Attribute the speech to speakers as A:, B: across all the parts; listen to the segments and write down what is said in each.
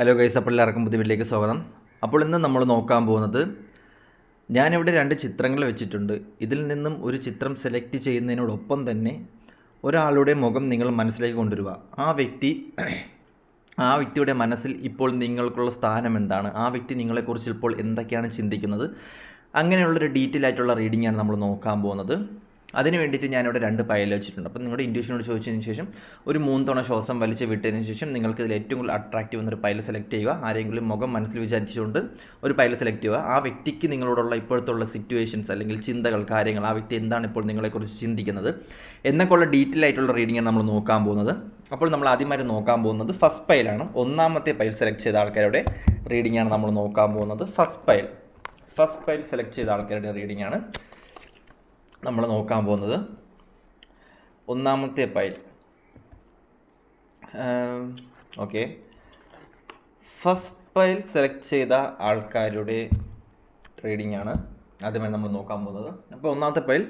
A: Hello guys അപ്പോൾ എല്ലാവർക്കും പുതിയ വീട്ടിലേക്ക് സ്വാഗതം. അപ്പോൾ ഇന്ന് നമ്മൾ നോക്കാൻ പോകുന്നത് ഞാനിവിടെ രണ്ട് ചിത്രങ്ങൾ വെച്ചിട്ടുണ്ട്. ഇതിൽ നിന്നും ഒരു ചിത്രം സെലക്ട് ചെയ്യുന്നതിനോടൊപ്പം തന്നെ ഒരാളുടെ മുഖം നിങ്ങൾ മനസ്സിലേക്ക് കൊണ്ടുവരിക. ആ വ്യക്തി ആ വ്യക്തിയുടെ മനസ്സിൽ ഇപ്പോൾ നിങ്ങൾക്കുള്ള സ്ഥാനം എന്താണ്? ആ വ്യക്തി നിങ്ങളെക്കുറിച്ച് ഇപ്പോൾ എന്തൊക്കെയാണ് ചിന്തിക്കുന്നത്? അങ്ങനെയുള്ളൊരു ഡീറ്റെയിൽ ആയിട്ടുള്ള റീഡിംഗ് ആണ് നമ്മൾ നോക്കാൻ പോകുന്നത്. അതിന് വേണ്ടിയിട്ട് ഞാനിവിടെ രണ്ട് പയൽ വെച്ചിട്ടുണ്ട്. അപ്പോൾ നിങ്ങളുടെ ഇൻഡ്യൂഷനോട് ചോദിച്ചതിന് ശേഷം ഒരു മൂന്ന് തവണ ശ്വാസം വലിച്ച് വിട്ടതിന് ശേഷം നിങ്ങൾക്ക് ഇതിൽ ഏറ്റവും കൂടുതൽ അട്രാക്റ്റീവ് എന്നൊരു പയൽ സെലക്ട് ചെയ്യുക. ആരെങ്കിലും മുഖം മനസ്സിൽ വിചാരിച്ചുകൊണ്ട് ഒരു പയൽ സെലക്ട് ചെയ്യുക. ആ വ്യക്തിക്ക് നിങ്ങളോടുള്ള ഇപ്പോഴത്തുള്ള സിറ്റുവേഷൻസ് അല്ലെങ്കിൽ ചിന്തകൾ കാര്യങ്ങൾ ആ വ്യക്തി എന്താണ് ഇപ്പോൾ നിങ്ങളെക്കുറിച്ച് ചിന്തിക്കുന്നത് എന്നൊക്കെയുള്ള ഡീറ്റെയിൽ ആയിട്ടുള്ള റീഡിങ്ങാണ് നമ്മൾ നോക്കാൻ പോകുന്നത്. അപ്പോൾ നമ്മൾ ആദ്യമായിട്ട് നോക്കാൻ പോകുന്നത് ഫസ്റ്റ് പയലാണ് ഒന്നാമത്തെ പയൽ സെലക്ട് ചെയ്ത ആൾക്കാരുടെ റീഡിംഗ് ആണ് നമ്മൾ നോക്കാൻ പോകുന്നത്. First pile first pile select ചെയ്ത ആൾക്കാരുടെ റീഡിംഗ് ആണ്. നമ്മൾ നോക്കാൻ പോകുന്നത് ഒന്നാമത്തെ pile. Okay. First pile select ചെയ്ത ആൾക്കാരുടെ റീഡിംഗ് ആണ് ആദ്യമായി നമ്മൾ നോക്കാൻ പോകുന്നത്. അപ്പോൾ ഒന്നാമത്തെ പൈൽ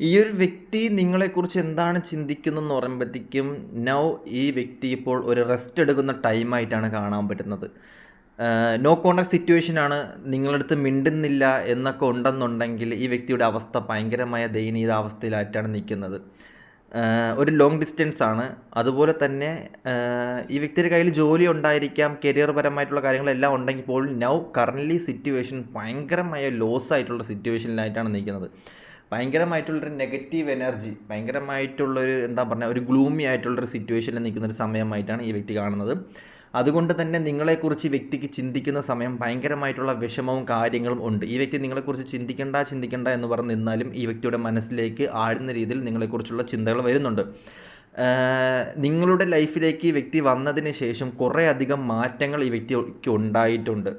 A: ഈ ഒരു വ്യക്തി നിങ്ങളെക്കുറിച്ച് എന്താണ് ചിന്തിക്കുന്നതെന്ന് പറയുമ്പോഴത്തേക്കും നൗ ഈ വ്യക്തി ഇപ്പോൾ ഒരു റെസ്റ്റ് എടുക്കുന്ന ടൈമായിട്ടാണ് കാണാൻ പറ്റുന്നത്. നോ കോണ്ടർ സിറ്റുവേഷനാണ് നിങ്ങളടുത്ത് മിണ്ടുന്നില്ല എന്നൊക്കെ ഉണ്ടെന്നുണ്ടെങ്കിൽ ഈ വ്യക്തിയുടെ അവസ്ഥ ഭയങ്കരമായ ദയനീയ അവസ്ഥയിലായിട്ടാണ് നിൽക്കുന്നത്. ഒരു ലോങ് ഡിസ്റ്റൻസ് ആണ്. അതുപോലെ തന്നെ ഈ വ്യക്തിയുടെ കയ്യിൽ ജോലി ഉണ്ടായിരിക്കാം കരിയർ പരമായിട്ടുള്ള കാര്യങ്ങളെല്ലാം ഉണ്ടെങ്കിൽ പോലും നൗ കറന്റ്ലി സിറ്റുവേഷൻ ഭയങ്കരമായ ലോസ് ആയിട്ടുള്ള സിറ്റുവേഷനിലായിട്ടാണ് നിൽക്കുന്നത്. ഭയങ്കരമായിട്ടുള്ളൊരു നെഗറ്റീവ് എനർജി ഭയങ്കരമായിട്ടുള്ളൊരു എന്താ പറയുക ഒരു ഗ്ലൂമി ആയിട്ടുള്ളൊരു സിറ്റുവേഷനിൽ നിൽക്കുന്ന ഒരു സമയമായിട്ടാണ് ഈ വ്യക്തി കാണുന്നത്. അതുകൊണ്ട് തന്നെ നിങ്ങളെക്കുറിച്ച് വ്യക്തിക്ക് ചിന്തിക്കുന്ന സമയം ഭയങ്കരമായിട്ടുള്ള വിഷമവും കാര്യങ്ങളും ഉണ്ട്. ഈ വ്യക്തി നിങ്ങളെക്കുറിച്ച് ചിന്തിക്കേണ്ട ചിന്തിക്കേണ്ട എന്ന് പറഞ്ഞ് നിന്നാലും ഈ വ്യക്തിയുടെ മനസ്സിലേക്ക് ആഴുന്ന രീതിയിൽ നിങ്ങളെക്കുറിച്ചുള്ള ചിന്തകൾ വരുന്നുണ്ട്. നിങ്ങളുടെ ലൈഫിലേക്ക് ഈ വ്യക്തി വന്നതിന് ശേഷം കുറേ അധികം മാറ്റങ്ങൾ ഈ വ്യക്തിക്ക് ഉണ്ടായിട്ടുണ്ട്.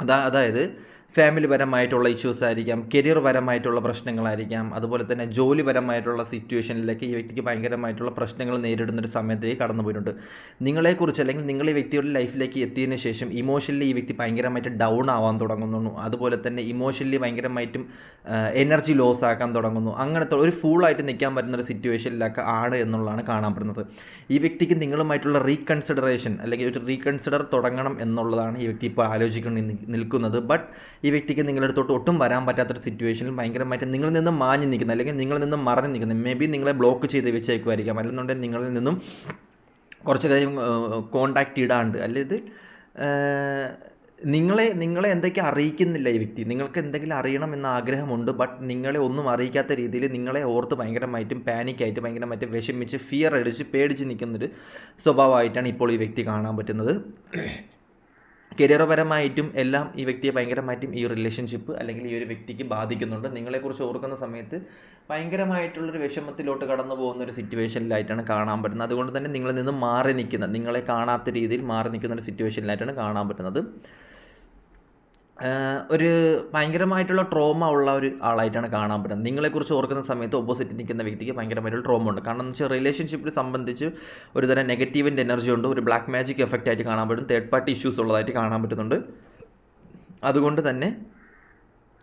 A: അതാ അതായത് ഫാമിലി പരമായിട്ടുള്ള ഇഷ്യൂസ് ആയിരിക്കാം കരിയർ പരമായിട്ടുള്ള പ്രശ്നങ്ങളായിരിക്കാം അതുപോലെ തന്നെ ജോലി പരമായിട്ടുള്ള സിറ്റുവേഷനിലേക്ക് ഈ വ്യക്തിക്ക് ഭയങ്കരമായിട്ടുള്ള പ്രശ്നങ്ങൾ നേരിടുന്ന ഒരു സമയത്തേക്ക് കടന്നു പോയിട്ടുണ്ട് നിങ്ങളെക്കുറിച്ച് അല്ലെങ്കിൽ നിങ്ങൾ ഈ വ്യക്തിയുടെ ലൈഫിലേക്ക് എത്തിയതിന് ശേഷം ഇമോഷണലി ഈ വ്യക്തി ഭയങ്കരമായിട്ട് ഡൗൺ ആവാൻ തുടങ്ങുന്നു. അതുപോലെ തന്നെ ഇമോഷണലി ഭയങ്കരമായിട്ടും എനർജി ലോസ് ആക്കാൻ തുടങ്ങുന്നു. അങ്ങനത്തെ ഒരു ഫുള്ളായിട്ട് നിൽക്കാൻ പറ്റുന്ന ഒരു സിറ്റുവേഷനിലൊക്കെ ആണ് എന്നുള്ളതാണ് കാണാൻ പറ്റുന്നത്. ഈ വ്യക്തിക്ക് നിങ്ങളുമായിട്ടുള്ള റീകൺസിഡറേഷൻ അല്ലെങ്കിൽ ഒരു റീകൺസിഡർ തുടങ്ങണം എന്നുള്ളതാണ് ഈ വ്യക്തി ഇപ്പോൾ ആലോചിക്കുന്ന നിൽക്കുന്നത്. ബട്ട് ഈ വ്യക്തിക്ക് നിങ്ങളുടെ അടുത്തോട്ട് ഒട്ടും വരാൻ പറ്റാത്തൊരു സിറ്റുവേഷനിൽ ഭയങ്കരമായിട്ട് നിങ്ങളിൽ നിന്നും മാഞ്ഞു നിൽക്കുന്ന അല്ലെങ്കിൽ നിങ്ങളിൽ നിന്നും മറഞ്ഞു നിൽക്കുന്നത് മേ ബി നിങ്ങളെ ബ്ലോക്ക് ചെയ്ത് വെച്ചേക്കുമായിരിക്കാം. അല്ലെന്നുണ്ടെങ്കിൽ നിങ്ങളിൽ നിന്നും കുറച്ച് കാര്യം കോണ്ടാക്റ്റ് ഇടാണ്ട് അല്ലെങ്കിൽ നിങ്ങളെ നിങ്ങളെ എന്തൊക്കെ അറിയിക്കുന്നില്ല ഈ വ്യക്തി. നിങ്ങൾക്ക് എന്തെങ്കിലും അറിയണം എന്ന ആഗ്രഹമുണ്ട് ബട്ട് നിങ്ങളെ ഒന്നും അറിയിക്കാത്ത രീതിയിൽ നിങ്ങളെ ഓർത്ത് ഭയങ്കരമായിട്ടും പാനിക്കായിട്ട് ഭയങ്കരമായിട്ട് വിഷമിച്ച് ഫിയർ അടിച്ച് പേടിച്ച് നിൽക്കുന്നൊരു സ്വഭാവമായിട്ടാണ് ഇപ്പോൾ ഈ വ്യക്തി കാണാൻ പറ്റുന്നത്. കരിയർ പരമായിട്ടും എല്ലാം ഈ വ്യക്തിയെ ഭയങ്കരമായിട്ടും ഈ റിലേഷൻഷിപ്പ് അല്ലെങ്കിൽ ഈ ഒരു വ്യക്തിക്ക് ബാധിക്കുന്നുണ്ട്. നിങ്ങളെക്കുറിച്ച് ഓർക്കുന്ന സമയത്ത് ഭയങ്കരമായിട്ടുള്ളൊരു വിഷമത്തിലോട്ട് കടന്നു പോകുന്ന ഒരു സിറ്റുവേഷനിലായിട്ടാണ് കാണാൻ പറ്റുന്നത്. അതുകൊണ്ട് തന്നെ നിങ്ങളിൽ നിന്ന് മാറി നിൽക്കുന്ന നിങ്ങളെ കാണാത്ത രീതിയിൽ മാറി നിൽക്കുന്ന ഒരു സിറ്റുവേഷനിലായിട്ടാണ് കാണാൻ പറ്റുന്നത്. ഒരു ഭയങ്കരമായിട്ടുള്ള ട്രോമ ഉള്ള ഒരു ആളായിട്ടാണ് കാണാൻ പറ്റുന്നത്. നിങ്ങളെക്കുറിച്ച് ഓർക്കുന്ന സമയത്ത് ഓപ്പോസിറ്റ് നിൽക്കുന്ന വ്യക്തിക്ക് ഭയങ്കരമായിട്ടുള്ള ട്രോമ ഉണ്ട്. കാരണം എന്ന് വെച്ചാൽ റിലേഷൻഷിപ്പിൽ സംബന്ധിച്ച് ഒരു തരം നെഗറ്റീവിന്റെ എനർജി ഉണ്ട്. ഒരു ബ്ലാക്ക് മാജിക് എഫക്റ്റ് ആയിട്ട് കാണാൻ പറ്റും. തേർഡ് പാർട്ടി ഇഷ്യൂസ് ഉള്ളതായിട്ട് കാണാൻ പറ്റുന്നുണ്ട്. അതുകൊണ്ട് തന്നെ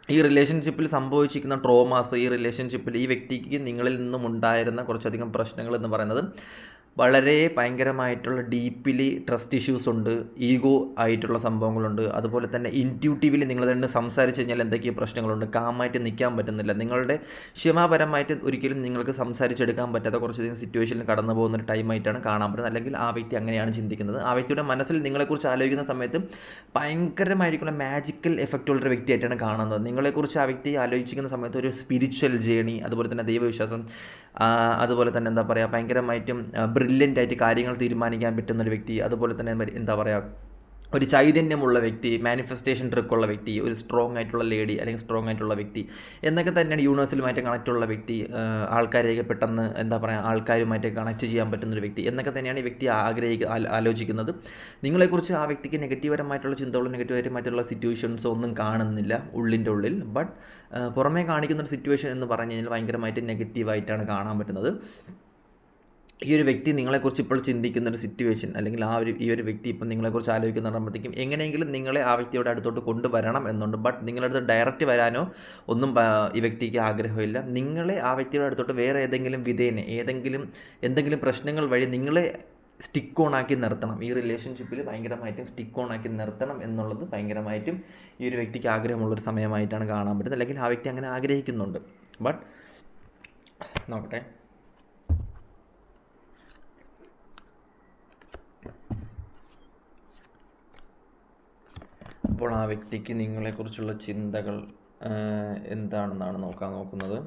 A: ഈ റിലേഷൻഷിപ്പിൽ സംഭവിച്ചിരിക്കുന്ന ട്രോമാസ് ഈ റിലേഷൻഷിപ്പിൽ ഈ വ്യക്തിക്ക് നിങ്ങളിൽ നിന്നും ഉണ്ടായിരുന്ന കുറച്ചധികം പ്രശ്നങ്ങൾ എന്ന് പറയുന്നത് വളരെ ഭയങ്കരമായിട്ടുള്ള ഡീപ്പിലി ട്രസ്റ്റ് ഇഷ്യൂസ് ഉണ്ട് ഈഗോ ആയിട്ടുള്ള സംഭവങ്ങളുണ്ട്. അതുപോലെ തന്നെ ഇന്റ്യൂട്ടീവ്ലി നിങ്ങൾ തന്നെ സംസാരിച്ച് കഴിഞ്ഞാൽ എന്തൊക്കെയോ പ്രശ്നങ്ങളുണ്ട്. കാമായിട്ട് നിൽക്കാൻ പറ്റുന്നില്ല. നിങ്ങളുടെ ക്ഷമാപരമായിട്ട് ഒരിക്കലും നിങ്ങൾക്ക് സംസാരിച്ചെടുക്കാൻ പറ്റാത്ത കുറച്ചധികം സിറ്റുവേഷനിൽ കടന്നു പോകുന്ന ഒരു ടൈമായിട്ടാണ് കാണാൻ പറ്റുന്നത്. അല്ലെങ്കിൽ ആ വ്യക്തി അങ്ങനെയാണ് ചിന്തിക്കുന്നത്. ആ വ്യക്തിയുടെ മനസ്സിൽ നിങ്ങളെക്കുറിച്ച് ആലോചിക്കുന്ന സമയത്ത് ഭയങ്കരമായിരിക്കുന്ന മാജിക്കൽ എഫക്റ്റ് ഉള്ളൊരു വ്യക്തിയായിട്ടാണ് കാണുന്നത്. നിങ്ങളെക്കുറിച്ച് ആ വ്യക്തി ആലോചിക്കുന്ന സമയത്ത് ഒരു സ്പിരിച്വൽ ജേണി അതുപോലെ തന്നെ ദൈവവിശ്വാസം അതുപോലെ തന്നെ എന്താ പറയുക ഭയങ്കരമായിട്ടും ബ്രില്യന്റ് ആയിട്ട് കാര്യങ്ങൾ തീരുമാനിക്കാൻ പറ്റുന്ന ഒരു വ്യക്തി അതുപോലെ തന്നെ എന്താ പറയുക ഒരു ചൈതന്യമുള്ള വ്യക്തി മാനിഫെസ്റ്റേഷൻ ട്രിക്കുള്ള വ്യക്തി ഒരു സ്ട്രോങ് ആയിട്ടുള്ള ലേഡി അല്ലെങ്കിൽ സ്ട്രോങ് ആയിട്ടുള്ള വ്യക്തി എന്നൊക്കെ തന്നെയാണ് യൂണിവേഴ്സിലുമായിട്ട് കണക്റ്റ് ഉള്ള വ്യക്തി ആൾക്കാരെയൊക്കെ പെട്ടെന്ന് എന്താ പറയുക ആൾക്കാരുമായിട്ട് കണക്ട് ചെയ്യാൻ പറ്റുന്ന ഒരു വ്യക്തി എന്നൊക്കെ തന്നെയാണ് ഈ വ്യക്തി ആഗ്രഹിക്കുക ആലോചിക്കുന്നത്. നിങ്ങളെക്കുറിച്ച് ആ വ്യക്തിക്ക് നെഗറ്റീവരമായിട്ടുള്ള ചിന്തകളും നെഗറ്റീവരമായിട്ടുള്ള സിറ്റുവേഷൻസോ ഒന്നും കാണുന്നില്ല ഉള്ളിന്റെ ഉള്ളിൽ. ബട്ട് പുറമേ കാണിക്കുന്ന ഒരു സിറ്റുവേഷൻ എന്ന് പറഞ്ഞു കഴിഞ്ഞാൽ ഭയങ്കരമായിട്ട് നെഗറ്റീവായിട്ടാണ് കാണാൻ പറ്റുന്നത്. ഈ ഒരു വ്യക്തി നിങ്ങളെക്കുറിച്ച് ഇപ്പോൾ ചിന്തിക്കുന്ന ഒരു സിറ്റുവേഷൻ അല്ലെങ്കിൽ ആ ഒരു ഈ ഒരു വ്യക്തി ഇപ്പം നിങ്ങളെക്കുറിച്ച് ആലോചിക്കുന്നുണ്ടാകുമ്പോഴത്തേക്കും എങ്ങനെയെങ്കിലും നിങ്ങളെ ആ വ്യക്തിയുടെ അടുത്തോട്ട് കൊണ്ടുവരണം എന്നുണ്ട്. ബട്ട് നിങ്ങളുടെ അടുത്ത് ഡയറക്റ്റ് വരാനോ ഒന്നും ഈ വ്യക്തിക്ക് ആഗ്രഹമില്ല. നിങ്ങളെ ആ വ്യക്തിയുടെ അടുത്തോട്ട് വേറെ ഏതെങ്കിലും വിധേനെ ഏതെങ്കിലും എന്തെങ്കിലും പ്രശ്നങ്ങൾ വഴി നിങ്ങളെ സ്റ്റിക്ക് ഓൺ ആക്കി നിർത്തണം. ഈ റിലേഷൻഷിപ്പിൽ ഭയങ്കരമായിട്ടും സ്റ്റിക്ക് ഓൺ ആക്കി നിർത്തണം എന്നുള്ളത് ഭയങ്കരമായിട്ടും ഈ ഒരു വ്യക്തിക്ക് ആഗ്രഹമുള്ളൊരു സമയമായിട്ടാണ് കാണാൻ പറ്റുന്നത്. അല്ലെങ്കിൽ ആ വ്യക്തി അങ്ങനെ ആഗ്രഹിക്കുന്നുണ്ട്. ബട്ട് നോക്കട്ടെ. അപ്പോൾ ആ വ്യക്തിക്ക് നിങ്ങളെക്കുറിച്ചുള്ള ചിന്തകൾ എന്താണെന്നാണ് നോക്കാൻ നോക്കുന്നത്?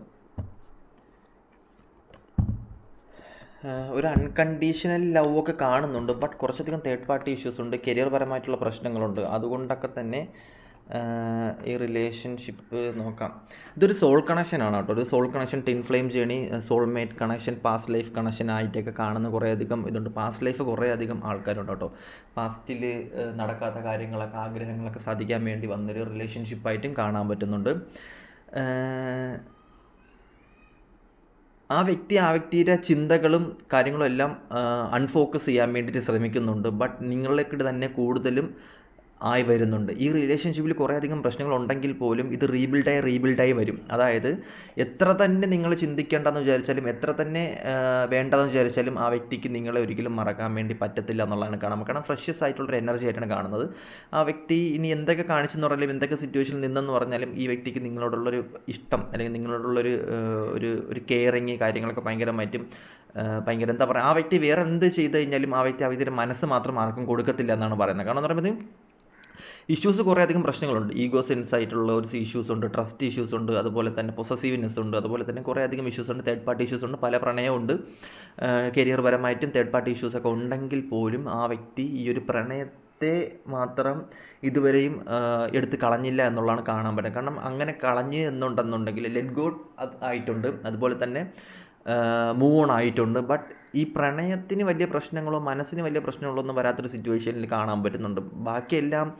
A: ഒരു അൺകണ്ടീഷണൽ ലവ് ഒക്കെ കാണുന്നുണ്ട് ബട്ട് കുറച്ചധികം തേർഡ് പാർട്ടി ഇഷ്യൂസ് ഉണ്ട് കരിയർ പരമായിട്ടുള്ള പ്രശ്നങ്ങളുണ്ട്. അതുകൊണ്ടൊക്കെ തന്നെ ഈ റിലേഷൻഷിപ്പ് നോക്കാം. ഇതൊരു സോൾ കണക്ഷൻ ആണ് കേട്ടോ. ഒരു soul connection twin flame journey soulmate connection past life connection ആയിട്ടൊക്കെ കാണുന്ന കുറേയധികം ഇതുണ്ട്. പാസ്റ്റ് ലൈഫ് കുറേ അധികം ആൾക്കാരുണ്ട് കേട്ടോ. പാസ്റ്റിൽ നടക്കാത്ത കാര്യങ്ങളൊക്കെ ആഗ്രഹങ്ങളൊക്കെ സാധിക്കാൻ വേണ്ടി വന്നൊരു റിലേഷൻഷിപ്പായിട്ടും കാണാൻ പറ്റുന്നുണ്ട്. ആ, വ്യക്തി ആ വ്യക്തിയുടെ ചിന്തകളും കാര്യങ്ങളും എല്ലാം അൺഫോക്കസ് ചെയ്യാൻ വേണ്ടിയിട്ട് ശ്രമിക്കുന്നുണ്ട്. ബട്ട് നിങ്ങളിലേക്ക് തന്നെ കൂടുതലും ആയി വരുന്നുണ്ട്. ഈ റിലേഷൻഷിപ്പിൽ കുറേയധികം പ്രശ്നങ്ങളുണ്ടെങ്കിൽ പോലും ഇത് റീബിൽഡായി റീബിൽഡായി വരും. അതായത് എത്ര തന്നെ നിങ്ങൾ ചിന്തിക്കേണ്ടെന്ന് വിചാരിച്ചാലും എത്ര തന്നെ വേണ്ടതെന്ന് വിചാരിച്ചാലും ആ വ്യക്തിക്ക് നിങ്ങളെ ഒരിക്കലും മറക്കാൻ വേണ്ടി പറ്റത്തില്ല എന്നുള്ളതാണ് കാണാം കാരണം ഫ്രഷസ് ആയിട്ടുള്ളൊരു എനർജി ആയിട്ടാണ് കാണുന്നത്. ആ വ്യക്തി ഇനി എന്തൊക്കെ കാണിച്ചെന്ന് പറഞ്ഞാലും എന്തൊക്കെ സിറ്റുവേഷനിൽ നിന്നെന്ന് പറഞ്ഞാലും ഈ വ്യക്തിക്ക് നിങ്ങളോടുള്ളൊരു ഇഷ്ടം അല്ലെങ്കിൽ നിങ്ങളോടുള്ളൊരു ഒരു ഒരു കെയറിങ് കാര്യങ്ങളൊക്കെ ഭയങ്കര ആ, ഭയങ്കര എന്താ പറയുക ആ വ്യക്തി വേറെ എന്ത് ചെയ്ത് കഴിഞ്ഞാലും ആ വ്യക്തി ആ വ്യക്തിയുടെ മനസ്സ് മാത്രം ആർക്കും കൊടുക്കത്തില്ല എന്നാണ് പറയുന്നത്. കാരണം എന്ന് പറയുമ്പോൾ ഇഷ്യൂസ് കുറേയധികം പ്രശ്നങ്ങളുണ്ട്. ഈഗോ സെൻസ് ആയിട്ടുള്ള ഒരു ഇഷ്യൂസ് ഉണ്ട് ട്രസ്റ്റ് ഇഷ്യൂസ് ഉണ്ട് അതുപോലെ തന്നെ പൊസസീവ്നെസ് ഉണ്ട് അതുപോലെ തന്നെ കുറേയധികം ഇഷ്യൂസ് ഉണ്ട് തേർഡ് പാർട്ടി ഇഷ്യൂസ് ഉണ്ട് പല പ്രണയമുണ്ട് കരിയർ പരമായിട്ടും തേർഡ് പാർട്ടി ഇഷ്യൂസ് ഒക്കെ ഉണ്ടെങ്കിൽ പോലും ആ വ്യക്തി ഈ ഒരു പ്രണയത്തെ മാത്രം ഇതുവരെയും എടുത്ത് കളഞ്ഞില്ല എന്നുള്ളതാണ് കാണാൻ പറ്റുന്നത്. കാരണം അങ്ങനെ കളഞ്ഞ് എന്നുണ്ടെന്നുണ്ടെങ്കിൽ ലെറ്റ് ഗോ ആയിട്ടുണ്ട്. അതുപോലെ തന്നെ മൂവ് ഓൺ ആയിട്ടുണ്ട്. ബട്ട് ഈ പ്രണയത്തിന് വലിയ പ്രശ്നങ്ങളോ മനസ്സിന് വലിയ പ്രശ്നങ്ങളോ ഒന്നും വരാത്തൊരു സിറ്റുവേഷനിൽ കാണാൻ പറ്റുന്നുണ്ട്. ബാക്കിയെല്ലാം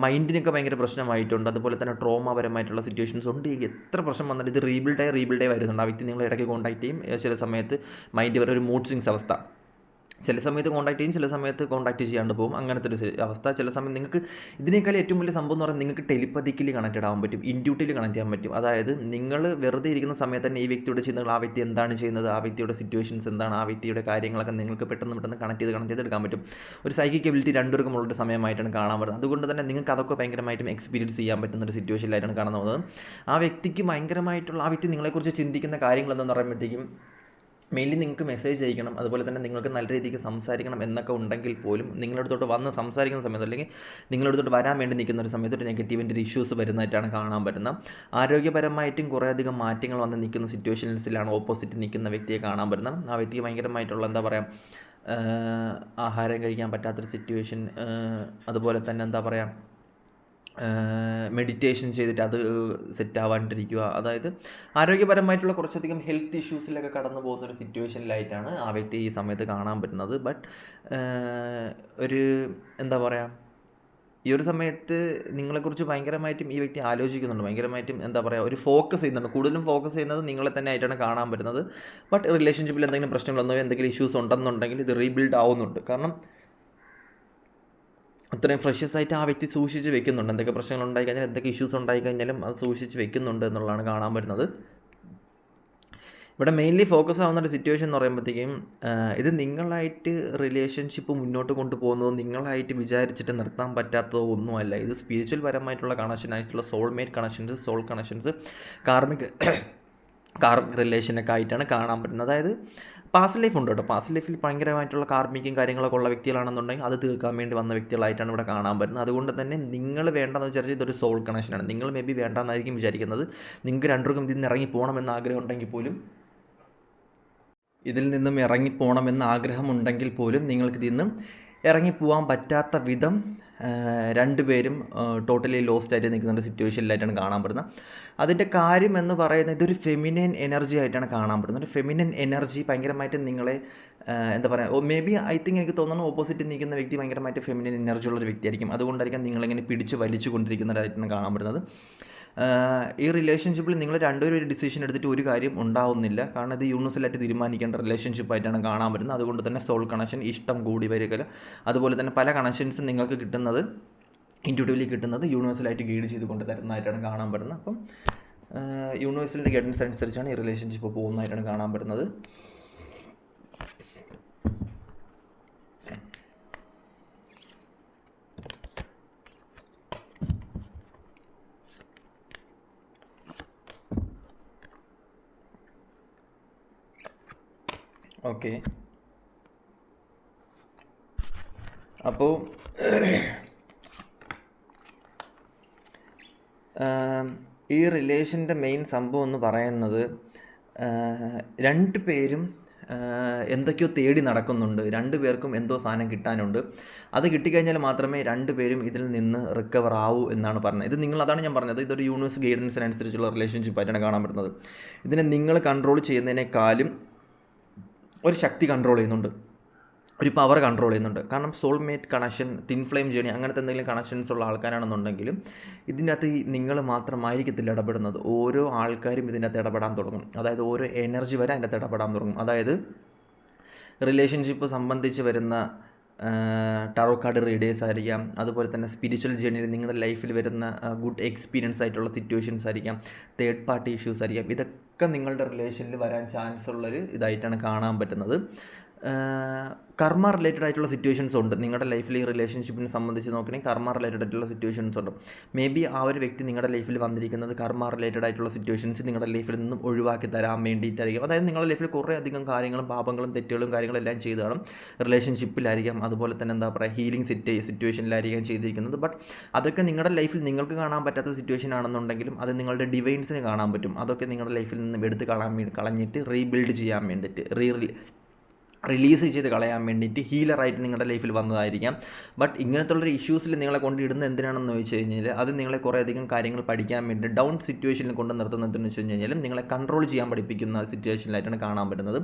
A: മൈൻഡിനൊക്കെ ഭയങ്കര പ്രശ്നമായിട്ടുണ്ട്. അതുപോലെ തന്നെ ട്രോമാപരമായിട്ടുള്ള സിറ്റുവേഷൻസ് ഉണ്ട്. എത്ര പ്രശ്നം വന്നാലും ഇത് റീബിൽഡായി റീബിൽഡായി വരുന്നുണ്ട്. ആ വ്യക്തി നിങ്ങൾ ഇടയ്ക്ക് കോൺടാക്ട് ചെയ്യും. ചില സമയത്ത് മൈൻഡ് വരെ ഒരു മൂഡ് സ്വിങ്സ് അവസ്ഥ. ചില സമയത്ത് കോൺടാക്ട് ചെയ്യും ചില സമയത്ത് കോൺടാക്ട് ചെയ്യാണ്ട് പോകും. അങ്ങനത്തെ ഒരു അവസ്ഥ. ചില സമയം നിങ്ങൾക്ക് ഇതിനേക്കാൾ ഏറ്റവും വലിയ സംഭവം എന്ന് പറഞ്ഞാൽ നിങ്ങൾക്ക് ടെലിപ്പതിക്കലി കണക്റ്റഡ് ആവാൻ പറ്റും. ഇൻഡ്യൂട്ടിൽ കണക്ട് ചെയ്യാൻ പറ്റും. അതായത് നിങ്ങൾ വെറുതെ ഇരിക്കുന്ന സമയത്ത് തന്നെ ഈ വ്യക്തിയുടെ ചിന്തകൾ ആ വ്യക്തി എന്താണ് ചെയ്യുന്നത് ആ വ്യക്തിയുടെ സിറ്റുവേഷൻസ് എന്താണ് ആ വ്യക്തിയുടെ കാര്യങ്ങളൊക്കെ നിങ്ങൾക്ക് പെട്ടെന്ന് പെട്ടെന്ന് കണക്ട് ചെയ്ത് കണക്ട് ചെയ്ത് എടുക്കാൻ പറ്റും. ഒരു സൈക്കിക് എബിലിറ്റി രണ്ടുപേർക്കും ഉള്ളൊരു സമയമായിട്ടാണ് കാണാൻ പറ്റുന്നത് അതുകൊണ്ട് തന്നെ നിങ്ങൾക്ക് അതൊക്കെ ഭയങ്കരമായിട്ടും എക്സ്പീരിയൻസ് ചെയ്യാൻ പറ്റുന്ന ഒരു സിറ്റുവേഷനിലായിട്ടാണ് കാണുന്നത്. ആ വ്യക്തിക്ക് ഭയങ്കരമായിട്ടുള്ള ആ വ്യക്തി നിങ്ങളെക്കുറിച്ച് ചിന്തിക്കുന്ന കാര്യങ്ങൾ എന്തെന്ന് പറയുമ്പോഴത്തേക്കും മെയിൻലി നിങ്ങൾക്ക് മെസ്സേജ് അയക്കണം അതുപോലെ തന്നെ നിങ്ങൾക്ക് നല്ല രീതിക്ക് സംസാരിക്കണം എന്നൊക്കെ ഉണ്ടെങ്കിൽ പോലും നിങ്ങളടുത്തോട്ട് വന്ന് സംസാരിക്കുന്ന സമയത്ത് അല്ലെങ്കിൽ നിങ്ങളടുത്തോട്ട് വരാൻ വേണ്ടി നിൽക്കുന്ന ഒരു സമയത്ത് ഒരു നെഗറ്റീവിന്റെ ഇഷ്യൂസ് വരുന്നതായിട്ടാണ് കാണാൻ പറ്റുന്നത്. ആരോഗ്യപരമായിട്ടും കുറേയധികം മാറ്റങ്ങൾ വന്ന് നിൽക്കുന്ന സിറ്റുവേഷൻസിലാണ് ഓപ്പോസിറ്റ് നിൽക്കുന്ന വ്യക്തിയെ കാണാൻ പറ്റുന്നത്. ആ വ്യക്തിക്ക് ഭയങ്കരമായിട്ടുള്ള എന്താ പറയുക ആഹാരം കഴിക്കാൻ പറ്റാത്തൊരു സിറ്റുവേഷൻ അതുപോലെ തന്നെ എന്താ പറയുക മെഡിറ്റേഷൻ ചെയ്തിട്ട് അത് സെറ്റ് ആവാണ്ടിരിക്കുക. അതായത് ആരോഗ്യപരമായിട്ടുള്ള കുറച്ചധികം ഹെൽത്ത് ഇഷ്യൂസിലൊക്കെ കടന്നു പോകുന്ന ഒരു സിറ്റുവേഷനിലായിട്ടാണ് ആ വ്യക്തി ഈ സമയത്ത് കാണാൻ പറ്റുന്നത്. ബട്ട് ഒരു എന്താ പറയുക ഈ ഒരു സമയത്ത് നിങ്ങളെക്കുറിച്ച് ഭയങ്കരമായിട്ടും ഈ വ്യക്തി ആലോചിക്കുന്നുണ്ട്. ഭയങ്കരമായിട്ടും എന്താ പറയുക ഒരു ഫോക്കസ് ചെയ്യുന്നുണ്ട്. കൂടുതലും ഫോക്കസ് ചെയ്യുന്നത് നിങ്ങളെ തന്നെ ആയിട്ടാണ് കാണാൻ പറ്റുന്നത്. ബട്ട് റിലേഷൻഷിപ്പിൽ എന്തെങ്കിലും പ്രശ്നങ്ങളൊന്നോ എന്തെങ്കിലും ഇഷ്യൂസ് ഉണ്ടെന്നുണ്ടെങ്കിൽ ഇത് റീബിൽഡ് ആവുന്നുണ്ട്. കാരണം അത്രയും ഫ്രഷസ് ആയിട്ട് ആ വ്യക്തി സൂക്ഷിച്ച് വെക്കുന്നുണ്ട്. എന്തൊക്കെ പ്രശ്നങ്ങൾ ഉണ്ടായി കഴിഞ്ഞാൽ എന്തൊക്കെ ഇഷ്യൂസ് ഉണ്ടായി കഴിഞ്ഞാലും അത് സൂക്ഷിച്ച് വെക്കുന്നുണ്ട് എന്നുള്ളതാണ് കാണാൻ വരുന്നത്. ഇവിടെ മെയിൻലി ഫോക്കസ് ആവുന്ന ഒരു സിറ്റുവേഷൻ എന്ന് പറയുമ്പോഴത്തേക്കും ഇത് നിങ്ങളായിട്ട് റിലേഷൻഷിപ്പ് മുന്നോട്ട് കൊണ്ടുപോകുന്നതോ നിങ്ങളായിട്ട് വിചാരിച്ചിട്ട് നിർത്താൻ പറ്റാത്തതോ ഒന്നുമല്ല. ഇത് സ്പിരിച്വൽ പരമായിട്ടുള്ള കണക്ഷൻ ആയിട്ടുള്ള soulmate connections soul connections karmic karmic റിലേഷനൊക്കെ ആയിട്ടാണ് കാണാൻ പറ്റുന്നത്. അതായത് പാസ്റ്റ് ലൈഫ് ഉണ്ട് കേട്ടോ പാസ്റ്റ് ലൈഫിൽ ഭയങ്കരമായിട്ടുള്ള കാർമിക്കും കാര്യങ്ങളൊക്കെ ഉള്ള വ്യക്തികളാണെന്നുണ്ടെങ്കിൽ അത് തീർക്കാൻ വേണ്ടി വന്ന വ്യക്തികളായിട്ടാണ് ഇവിടെ കാണാൻ പറ്റുന്നത്. അതുകൊണ്ട് തന്നെ നിങ്ങൾ വേണ്ടെന്ന് വിചാരിച്ചാൽ ഇതൊരു സോൾ കണക്ഷനാണ് നിങ്ങൾ മേ ബി വേണ്ടെന്നായിരിക്കും വിചാരിക്കുന്നത്. നിങ്ങൾക്ക് രണ്ടുപേർക്കും ഇതിൽ നിന്ന് ഇറങ്ങി പോകണമെന്ന് ആഗ്രഹം ഉണ്ടെങ്കിൽ പോലും ഇതിൽ നിന്നും ഇറങ്ങിപ്പോകണമെന്ന് ആഗ്രഹമുണ്ടെങ്കിൽ പോലും നിങ്ങൾക്ക് ഇതിൽ നിന്നും ഇറങ്ങിപ്പോവാൻ പറ്റാത്ത വിധം രണ്ടുപേരും ടോട്ടലി ലോസ്റ്റ് ആയിട്ട് നിൽക്കുന്ന ഒരു സിറ്റുവേഷനിലായിട്ടാണ് കാണാൻ പറ്റുന്നത്. അതിന്റെ കാര്യം എന്ന് പറയുന്നത് ഇതൊരു ഫെമിനൻ എനർജി ആയിട്ടാണ് കാണാൻ പറ്റുന്നത്. ഒരു ഫെമിനൻ എനർജി ഭയങ്കരമായിട്ട് നിങ്ങളെ എന്താ പറയുക മേ ബി ഐ തിങ്ക് എനിക്ക് തോന്നുന്നു ഓപ്പോസിറ്റ് നിൽക്കുന്ന വ്യക്തി ഭയങ്കരമായിട്ട് ഫെമിനൻ എനർജി ഉള്ള ഒരു വ്യക്തിയായിരിക്കും. അതുകൊണ്ടായിരിക്കും നിങ്ങളിങ്ങനെ പിടിച്ച് വലിച്ചു കൊണ്ടിരിക്കുന്നതായിട്ടാണ് കാണാൻ പറ്റുന്നത്. ഈ റിലേഷൻഷിപ്പിൽ നിങ്ങൾ രണ്ടുപേരും ഒരു ഡിസിഷൻ എടുത്തിട്ട് ഒരു കാര്യം ഉണ്ടാവുന്നില്ല. കാരണം ഇത് യൂണിവേഴ്സലായിട്ട് തീരുമാനിക്കേണ്ട റിലേഷൻഷിപ്പായിട്ടാണ് കാണാൻ പറ്റുന്നത്. അതുകൊണ്ട് തന്നെ സോൾ കണക്ഷൻ ഇഷ്ടം കൂടി വരിക അതുപോലെ തന്നെ പല കണക്ഷൻസും നിങ്ങൾക്ക് കിട്ടുന്നത് ഇൻഡ്യൂട്ടീവ്ലി കിട്ടുന്നത് യൂണിവേഴ്സലായിട്ട് ഗൈഡ് ചെയ്ത് കൊണ്ട് തരുന്നതായിട്ടാണ് കാണാൻ പറ്റുന്നത്. അപ്പം യൂണിവേഴ്സലിന്റെ ഗൈഡൻസ് അനുസരിച്ചാണ് ഈ റിലേഷൻഷിപ്പ് പോകുന്നതായിട്ടാണ് കാണാൻ പറ്റുന്നത്. ഓക്കെ. അപ്പോൾ ഈ റിലേഷന്റെ മെയിൻ സംഭവം എന്ന് പറയുന്നത് രണ്ട് പേരും എന്തൊക്കെയോ തേടി നടക്കുന്നുണ്ട്. രണ്ട് പേർക്കും എന്തോ സാധനം കിട്ടാനുണ്ട്. അത് കിട്ടിക്കഴിഞ്ഞാൽ മാത്രമേ രണ്ട് പേരും ഇതിൽ നിന്ന് റിക്കവർ ആവൂ എന്നാണ് പറഞ്ഞത്. ഇത് നിങ്ങൾ അതാണ് ഞാൻ പറഞ്ഞത്. ഇതൊരു യൂണിവേഴ്സ് ഗൈഡൻസിനനുസരിച്ചുള്ള റിലേഷൻഷിപ്പ് ആയിട്ടാണ് കാണാൻ പറ്റുന്നത്. ഇതിനെ നിങ്ങൾ കൺട്രോൾ ചെയ്യുന്നതിനേക്കാളും ഒരു ശക്തി കൺട്രോൾ ചെയ്യുന്നുണ്ട്. ഒരു പവർ കൺട്രോൾ ചെയ്യുന്നുണ്ട്. കാരണം soulmate connection twin flame journey അങ്ങനത്തെ എന്തെങ്കിലും കണക്ഷൻസ് ഉള്ള ആൾക്കാരാണെന്നുണ്ടെങ്കിലും ഇതിന്റെ അകത്ത് നിങ്ങൾ മാത്രമായിരിക്കത്തില്ല ഇടപെടുന്നത്. ഓരോ ആൾക്കാരും ഇതിന്റെ അകത്ത് ഇടപെടാൻ തുടങ്ങും. അതായത് ഓരോ എനർജി വരെ അതിന്റെ അകത്ത് ഇടപെടാൻ തുടങ്ങും. അതായത് റിലേഷൻഷിപ്പ് സംബന്ധിച്ച് വരുന്ന ടാറോ കാർഡ് റീഡേഴ്സ് ആയിരിക്കാം. അതുപോലെ തന്നെ സ്പിരിച്വൽ ജേണിയിൽ നിങ്ങളുടെ ലൈഫിൽ വരുന്ന ഗുഡ് എക്സ്പീരിയൻസ് ആയിട്ടുള്ള സിറ്റുവേഷൻസ് ആയിരിക്കാം. തേർഡ് പാർട്ടി ഇഷ്യൂസ് ആയിരിക്കാം. ഇതൊക്കെ നിങ്ങളുടെ റിലേഷനിൽ വരാൻ ചാൻസ് ഉള്ളൊരു ഇതായിട്ടാണ് കാണാൻ പറ്റുന്നത്. കർമ്മ റിലേറ്റഡ് ആയിട്ടുള്ള സിറ്റുവേഷൻസ് ഉണ്ട്. നിങ്ങളുടെ ലൈഫിൽ ഈ റിലേഷൻഷിപ്പിനെ സംബന്ധിച്ച് നോക്കണമെങ്കിൽ കർമ്മ റിലേറ്റഡ് ആയിട്ടുള്ള സിറ്റുവേഷൻസ് ഉണ്ട്. മേ ബി ആ ഒരു വ്യക്തി നിങ്ങളുടെ ലൈഫിൽ വന്നിരിക്കുന്നത് കർമ്മ റിലേറ്റഡ് ആയിട്ടുള്ള സിറ്റുവേഷൻസ് നിങ്ങളുടെ ലൈഫിൽ നിന്നും ഒഴിവാക്കി തരാൻ വേണ്ടിയിട്ടായിരിക്കും. അതായത് നിങ്ങളുടെ ലൈഫിൽ കുറേ അധികം കാര്യങ്ങളും പാപങ്ങളും തെറ്റുകളും കാര്യങ്ങളും എല്ലാം ചെയ്താണ് റിലേഷൻഷിപ്പിലായിരിക്കാം അതുപോലെ തന്നെ എന്താ പറയുക ഹീലിംഗ് സിറ്റ് സിറ്റുവേഷനിലായിരിക്കാം ചെയ്തിരിക്കുന്നത്. ബട്ട് അതൊക്കെ നിങ്ങളുടെ ലൈഫിൽ നിങ്ങൾക്ക് കാണാൻ പറ്റാത്ത സിറ്റുവേഷൻ ആണെന്നുണ്ടെങ്കിലും അത് നിങ്ങളുടെ ഡിവൈൻസിന് കാണാൻ പറ്റും. അതൊക്കെ നിങ്ങളുടെ ലൈഫിൽ നിന്നും എടുത്ത് കളയാൻ കളഞ്ഞിട്ട് റീബിൽഡ് ചെയ്യാൻ വേണ്ടിയിട്ട് റീ റിലീസ് ചെയ്ത് കളയാൻ വേണ്ടിയിട്ട് ഹീലറായിട്ട് നിങ്ങളുടെ ലൈഫിൽ വന്നതായിരിക്കാം. ബട്ട് ഇങ്ങനത്തുള്ളൊരു ഇഷ്യൂസിൽ നിങ്ങളെ കൊണ്ട് ഇടുന്നത് എന്തിനാണെന്ന് ചോദിച്ചു കഴിഞ്ഞാൽ അത് നിങ്ങളെ കുറേയധികം കാര്യങ്ങൾ പഠിക്കാൻ വേണ്ടി ഡൗൺ സിറ്റുവേഷനിൽ കൊണ്ട് നിർത്തുന്നതെന്ന് വെച്ച് കഴിഞ്ഞാൽ നിങ്ങളെ കൺട്രോൾ ചെയ്യാൻ പഠിപ്പിക്കുന്ന സിറ്റുവേഷനിലായിട്ടാണ് കാണാൻ പറ്റുന്നത്.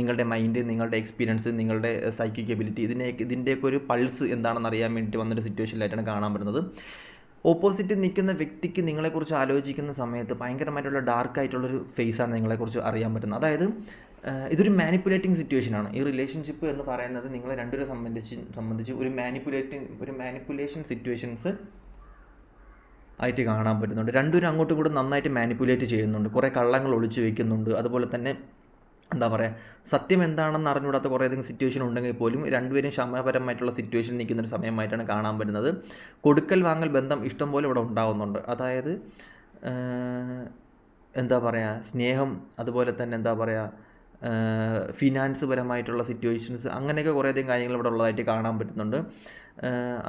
A: നിങ്ങളുടെ മൈൻഡ് നിങ്ങളുടെ എക്സ്പീരിയൻസ് നിങ്ങളുടെ സൈക്കിക് എബിലിറ്റി ഇതിനെ ഇതിന്റെയൊക്കെ ഒരു പൾസ് എന്താണെന്ന് അറിയാൻ വേണ്ടി വന്നൊരു സിറ്റുവേഷനിലായിട്ടാണ് കാണാൻ പറ്റുന്നത്. ഓപ്പോസിറ്റ് നിൽക്കുന്ന വ്യക്തിക്ക് നിങ്ങളെക്കുറിച്ച് ആലോചിക്കുന്ന സമയത്ത് ഭയങ്കരമായിട്ടുള്ള ഡാർക്കായിട്ടുള്ളൊരു ഫേസാണ് നിങ്ങളെക്കുറിച്ച് അറിയാൻ പറ്റുന്നത്. അതായത് ഇതൊരു മാനിപ്പുലേറ്റിംഗ് സിറ്റുവേഷൻ ആണ്. ഈ റിലേഷൻഷിപ്പ് എന്ന് പറയുന്നത് നിങ്ങളെ രണ്ടുപേരെ സംബന്ധിച്ച് സംബന്ധിച്ച് ഒരു മാനിപ്പുലേറ്റിംഗ് ഒരു മാനിപ്പുലേഷൻ സിറ്റുവേഷൻസ് ആയിട്ട് കാണാൻ പറ്റുന്നുണ്ട്. രണ്ടുപേരും അങ്ങോട്ടും കൂടെ നന്നായിട്ട് മാനിപ്പുലേറ്റ് ചെയ്യുന്നുണ്ട്. കുറേ കള്ളങ്ങൾ ഒളിച്ചു വയ്ക്കുന്നുണ്ട് അതുപോലെ തന്നെ എന്താ പറയുക സത്യം എന്താണെന്ന് അറിഞ്ഞുകൂടാത്ത കുറേയധികം സിറ്റുവേഷൻ ഉണ്ടെങ്കിൽ പോലും രണ്ടുപേരും ക്ഷമാപരമായിട്ടുള്ള സിറ്റുവേഷൻ നിൽക്കുന്ന ഒരു സമയമായിട്ടാണ് കാണാൻ പറ്റുന്നത്. കൊടുക്കൽ വാങ്ങൽ ബന്ധം ഇഷ്ടംപോലെ ഇവിടെ ഉണ്ടാകുന്നുണ്ട് അതായത് എന്താ പറയുക സ്നേഹം അതുപോലെ തന്നെ എന്താ പറയുക ഫിനാൻസ് പരമായിട്ടുള്ള സിറ്റുവേഷൻസ് അങ്ങനെയൊക്കെ കുറേയധികം കാര്യങ്ങൾ ഇവിടെ ഉള്ളതായിട്ട് കാണാൻ പറ്റുന്നുണ്ട്.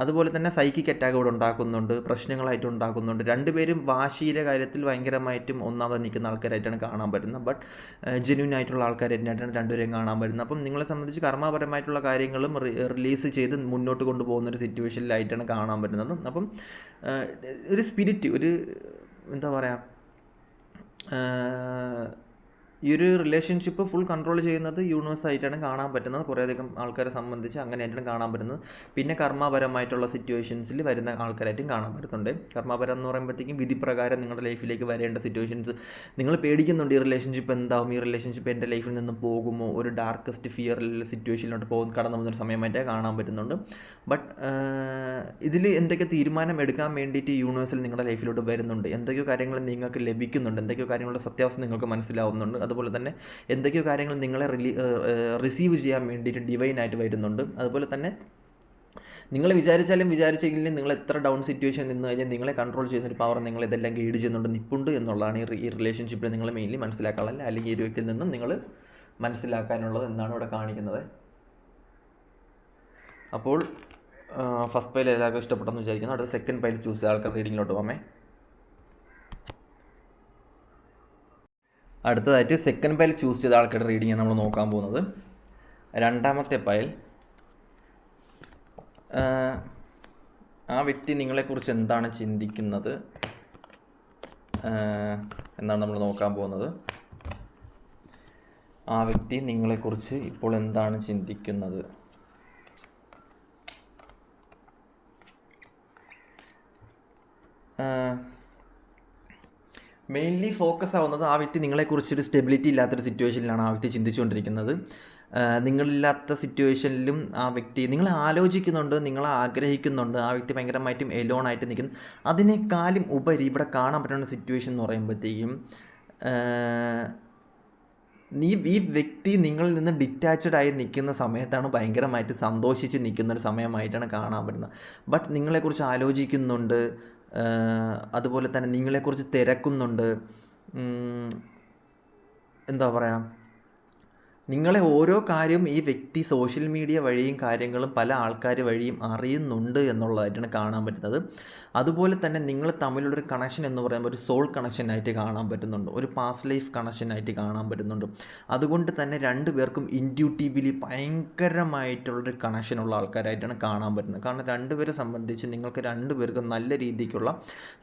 A: അതുപോലെ തന്നെ സൈക്കിക് അറ്റാക്ക് ഇവിടെ ഉണ്ടാക്കുന്നുണ്ട് പ്രശ്നങ്ങളായിട്ട് ഉണ്ടാക്കുന്നുണ്ട്. രണ്ടുപേരും വാശിയുടെ കാര്യത്തിൽ ഭയങ്കരമായിട്ടും ഒന്നാമത് നിൽക്കുന്ന ആൾക്കാരായിട്ടാണ് കാണാൻ പറ്റുന്നത്. ബട്ട് ജെന്യൂൻ ആയിട്ടുള്ള ആൾക്കാരായിട്ടാണ് രണ്ടുപേരെയും കാണാൻ പറ്റുന്നത്. അപ്പം നിങ്ങളെ സംബന്ധിച്ച് കർമ്മപരമായിട്ടുള്ള കാര്യങ്ങളും റിലീസ് ചെയ്ത് മുന്നോട്ട് കൊണ്ടുപോകുന്ന ഒരു സിറ്റുവേഷനിലായിട്ടാണ് കാണാൻ പറ്റുന്നത്. അപ്പം ഒരു സ്പിരിറ്റ് ഒരു എന്താ പറയുക ഈ ഒരു റിലേഷൻഷിപ്പ് ഫുൾ കൺട്രോൾ ചെയ്യുന്നത് യൂണിവേഴ്സ് ആയിട്ടാണ് കാണാൻ പറ്റുന്നത്. കുറേയധികം ആൾക്കാരെ സംബന്ധിച്ച് അങ്ങനെയായിട്ടാണ് കാണാൻ പറ്റുന്നത്. പിന്നെ കർമ്മപരമായിട്ടുള്ള സിറ്റുവേഷൻസിൽ വരുന്ന ആൾക്കാരായിട്ടും കാണാൻ പറ്റുന്നുണ്ട്. കർമ്മപരം എന്ന് പറയുമ്പോഴത്തേക്കും വിധിപ്രകാരം നിങ്ങളുടെ ലൈഫിലേക്ക് വരേണ്ട സിറ്റുവേഷൻസ് നിങ്ങൾ പേടിക്കുന്നുണ്ട് ഈ റിലേഷൻഷിപ്പ് എന്താവും? ഈ റിലേഷൻഷിപ്പ് എന്റെ ലൈഫിൽ നിന്ന് പോകുമോ? ഒരു ഡാർക്കസ്റ്റ് ഫിയറിൽ സിറ്റുവേഷനിലോട്ട് പോകുന്ന കടന്നു പോകുന്നൊരു സമയമായിട്ട് കാണാൻ പറ്റുന്നുണ്ട്. ബട്ട് ഇതിൽ എന്തൊക്കെ തീരുമാനം എടുക്കാൻ വേണ്ടിയിട്ട് യൂണിവേഴ്സിൽ നിങ്ങളുടെ ലൈഫിലോട്ട് വരുന്നുണ്ട്? എന്തൊക്കെയോ കാര്യങ്ങൾ നിങ്ങൾക്ക് ലഭിക്കുന്നുണ്ട്. എന്തൊക്കെയോ കാര്യങ്ങളുടെ സത്യാവസ്ഥ നിങ്ങൾക്ക് മനസ്സിലാവുന്നുണ്ട്. അതുപോലെ തന്നെ എന്തൊക്കെയോ കാര്യങ്ങൾ നിങ്ങളെ റിസീവ് ചെയ്യാൻ വേണ്ടിയിട്ട് ഡിവൈനായിട്ട് വരുന്നുണ്ട്. അതുപോലെ തന്നെ നിങ്ങൾ വിചാരിച്ചാലും വിചാരിച്ചെങ്കിലും നിങ്ങൾ എത്ര ഡൗൺ സിറ്റുവേഷൻ നിന്ന് കഴിഞ്ഞാൽ നിങ്ങളെ കൺട്രോൾ ചെയ്യുന്ന ഒരു പവർ നിങ്ങൾ ഇതെല്ലാം ഗൈഡ് ചെയ്യുന്നുണ്ട്. നിപ്പുണ്ട് എന്നുള്ളതാണ് ഈ റിലേഷൻഷിപ്പിൽ നിങ്ങൾ മെയിൻലി മനസ്സിലാക്കാനുള്ള അല്ലെങ്കിൽ ഈ ഒരു വ്യക്തിയിൽ നിന്നും നിങ്ങൾ മനസ്സിലാക്കാനുള്ളത് എന്നാണ് ഇവിടെ കാണിക്കുന്നത്. അപ്പോൾ ഫസ്റ്റ് പൈൽ എല്ലാവർക്കും ഇഷ്ടപ്പെട്ടെന്ന് വിചാരിക്കുന്നു. അടുത്ത സെക്കൻഡ് പൈൽ ചൂസ് ചെയ്ത ആൾക്കാർ റീഡിങ്ങിലോട്ട് പോകാമേ. അടുത്തതായിട്ട് സെക്കൻഡ് പൈൽ ചൂസ് ചെയ്ത ആൾക്കാരുടെ റീഡിംഗ് നമ്മൾ നോക്കാൻ പോകുന്നത്. രണ്ടാമത്തെ പൈൽ ആ വ്യക്തി നിങ്ങളെക്കുറിച്ച് എന്താണ് ചിന്തിക്കുന്നത്? എന്നാണ് നമ്മൾ നോക്കാൻ പോകുന്നത്. ആ വ്യക്തി നിങ്ങളെക്കുറിച്ച് ഇപ്പോൾ എന്താണ് ചിന്തിക്കുന്നത്? മെയിൻലി ഫോക്കസ് ആവുന്നത് ആ വ്യക്തി നിങ്ങളെക്കുറിച്ച് ഒരു സ്റ്റെബിലിറ്റി ഇല്ലാത്തൊരു സിറ്റുവേഷനിലാണ് ആ വ്യക്തി ചിന്തിച്ചുകൊണ്ടിരിക്കുന്നത്. നിങ്ങളില്ലാത്ത സിറ്റുവേഷനിലും ആ വ്യക്തി നിങ്ങളെ ആലോചിക്കുന്നുണ്ട് നിങ്ങളെ ആഗ്രഹിക്കുന്നുണ്ട് ആ വ്യക്തി ഭയങ്കരമായിട്ടും എലോണായിട്ട് നിൽക്കുന്നു. അതിനേക്കാളും ഉപരി ഇവിടെ കാണാൻ പറ്റുന്ന സിറ്റുവേഷൻ എന്ന് പറയുമ്പോഴത്തേക്കും നീ ഈ വ്യക്തി നിങ്ങളിൽ നിന്ന് ഡിറ്റാച്ച്ഡ് ആയി നിൽക്കുന്ന സമയത്താണ് ഭയങ്കരമായിട്ട് സന്തോഷിച്ച് നിൽക്കുന്ന ഒരു സമയമായിട്ടാണ് കാണാൻ പറ്റുന്നത്. ബട്ട് നിങ്ങളെക്കുറിച്ച് ആലോചിക്കുന്നുണ്ട് അതുപോലെ തന്നെ നിങ്ങളെക്കുറിച്ച് തിരക്കുന്നുണ്ട്. എന്താ പറയുക നിങ്ങളെ ഓരോ കാര്യവും ഈ വ്യക്തി സോഷ്യൽ മീഡിയ വഴിയും കാര്യങ്ങളും പല ആൾക്കാർ വഴിയും അറിയുന്നുണ്ട് എന്നുള്ളതായിട്ടാണ് കാണാൻ പറ്റുന്നത്. അതുപോലെ തന്നെ നിങ്ങൾ തമ്മിലുള്ളൊരു കണക്ഷൻ എന്ന് പറയുമ്പോൾ ഒരു സോൾ കണക്ഷൻ ആയിട്ട് കാണാൻ പറ്റുന്നുണ്ട്. ഒരു പാസ്റ്റ് ലൈഫ് കണക്ഷൻ ആയിട്ട് കാണാൻ പറ്റുന്നുണ്ട്. അതുകൊണ്ട് തന്നെ രണ്ട് പേർക്കും ഇൻഡ്യൂട്ടീവ്ലി ഭയങ്കരമായിട്ടുള്ളൊരു കണക്ഷനുള്ള ആൾക്കാരായിട്ടാണ് കാണാൻ പറ്റുന്നത്. കാരണം രണ്ടുപേരെ സംബന്ധിച്ച് നിങ്ങൾക്ക് രണ്ടുപേർക്കും നല്ല രീതിക്കുള്ള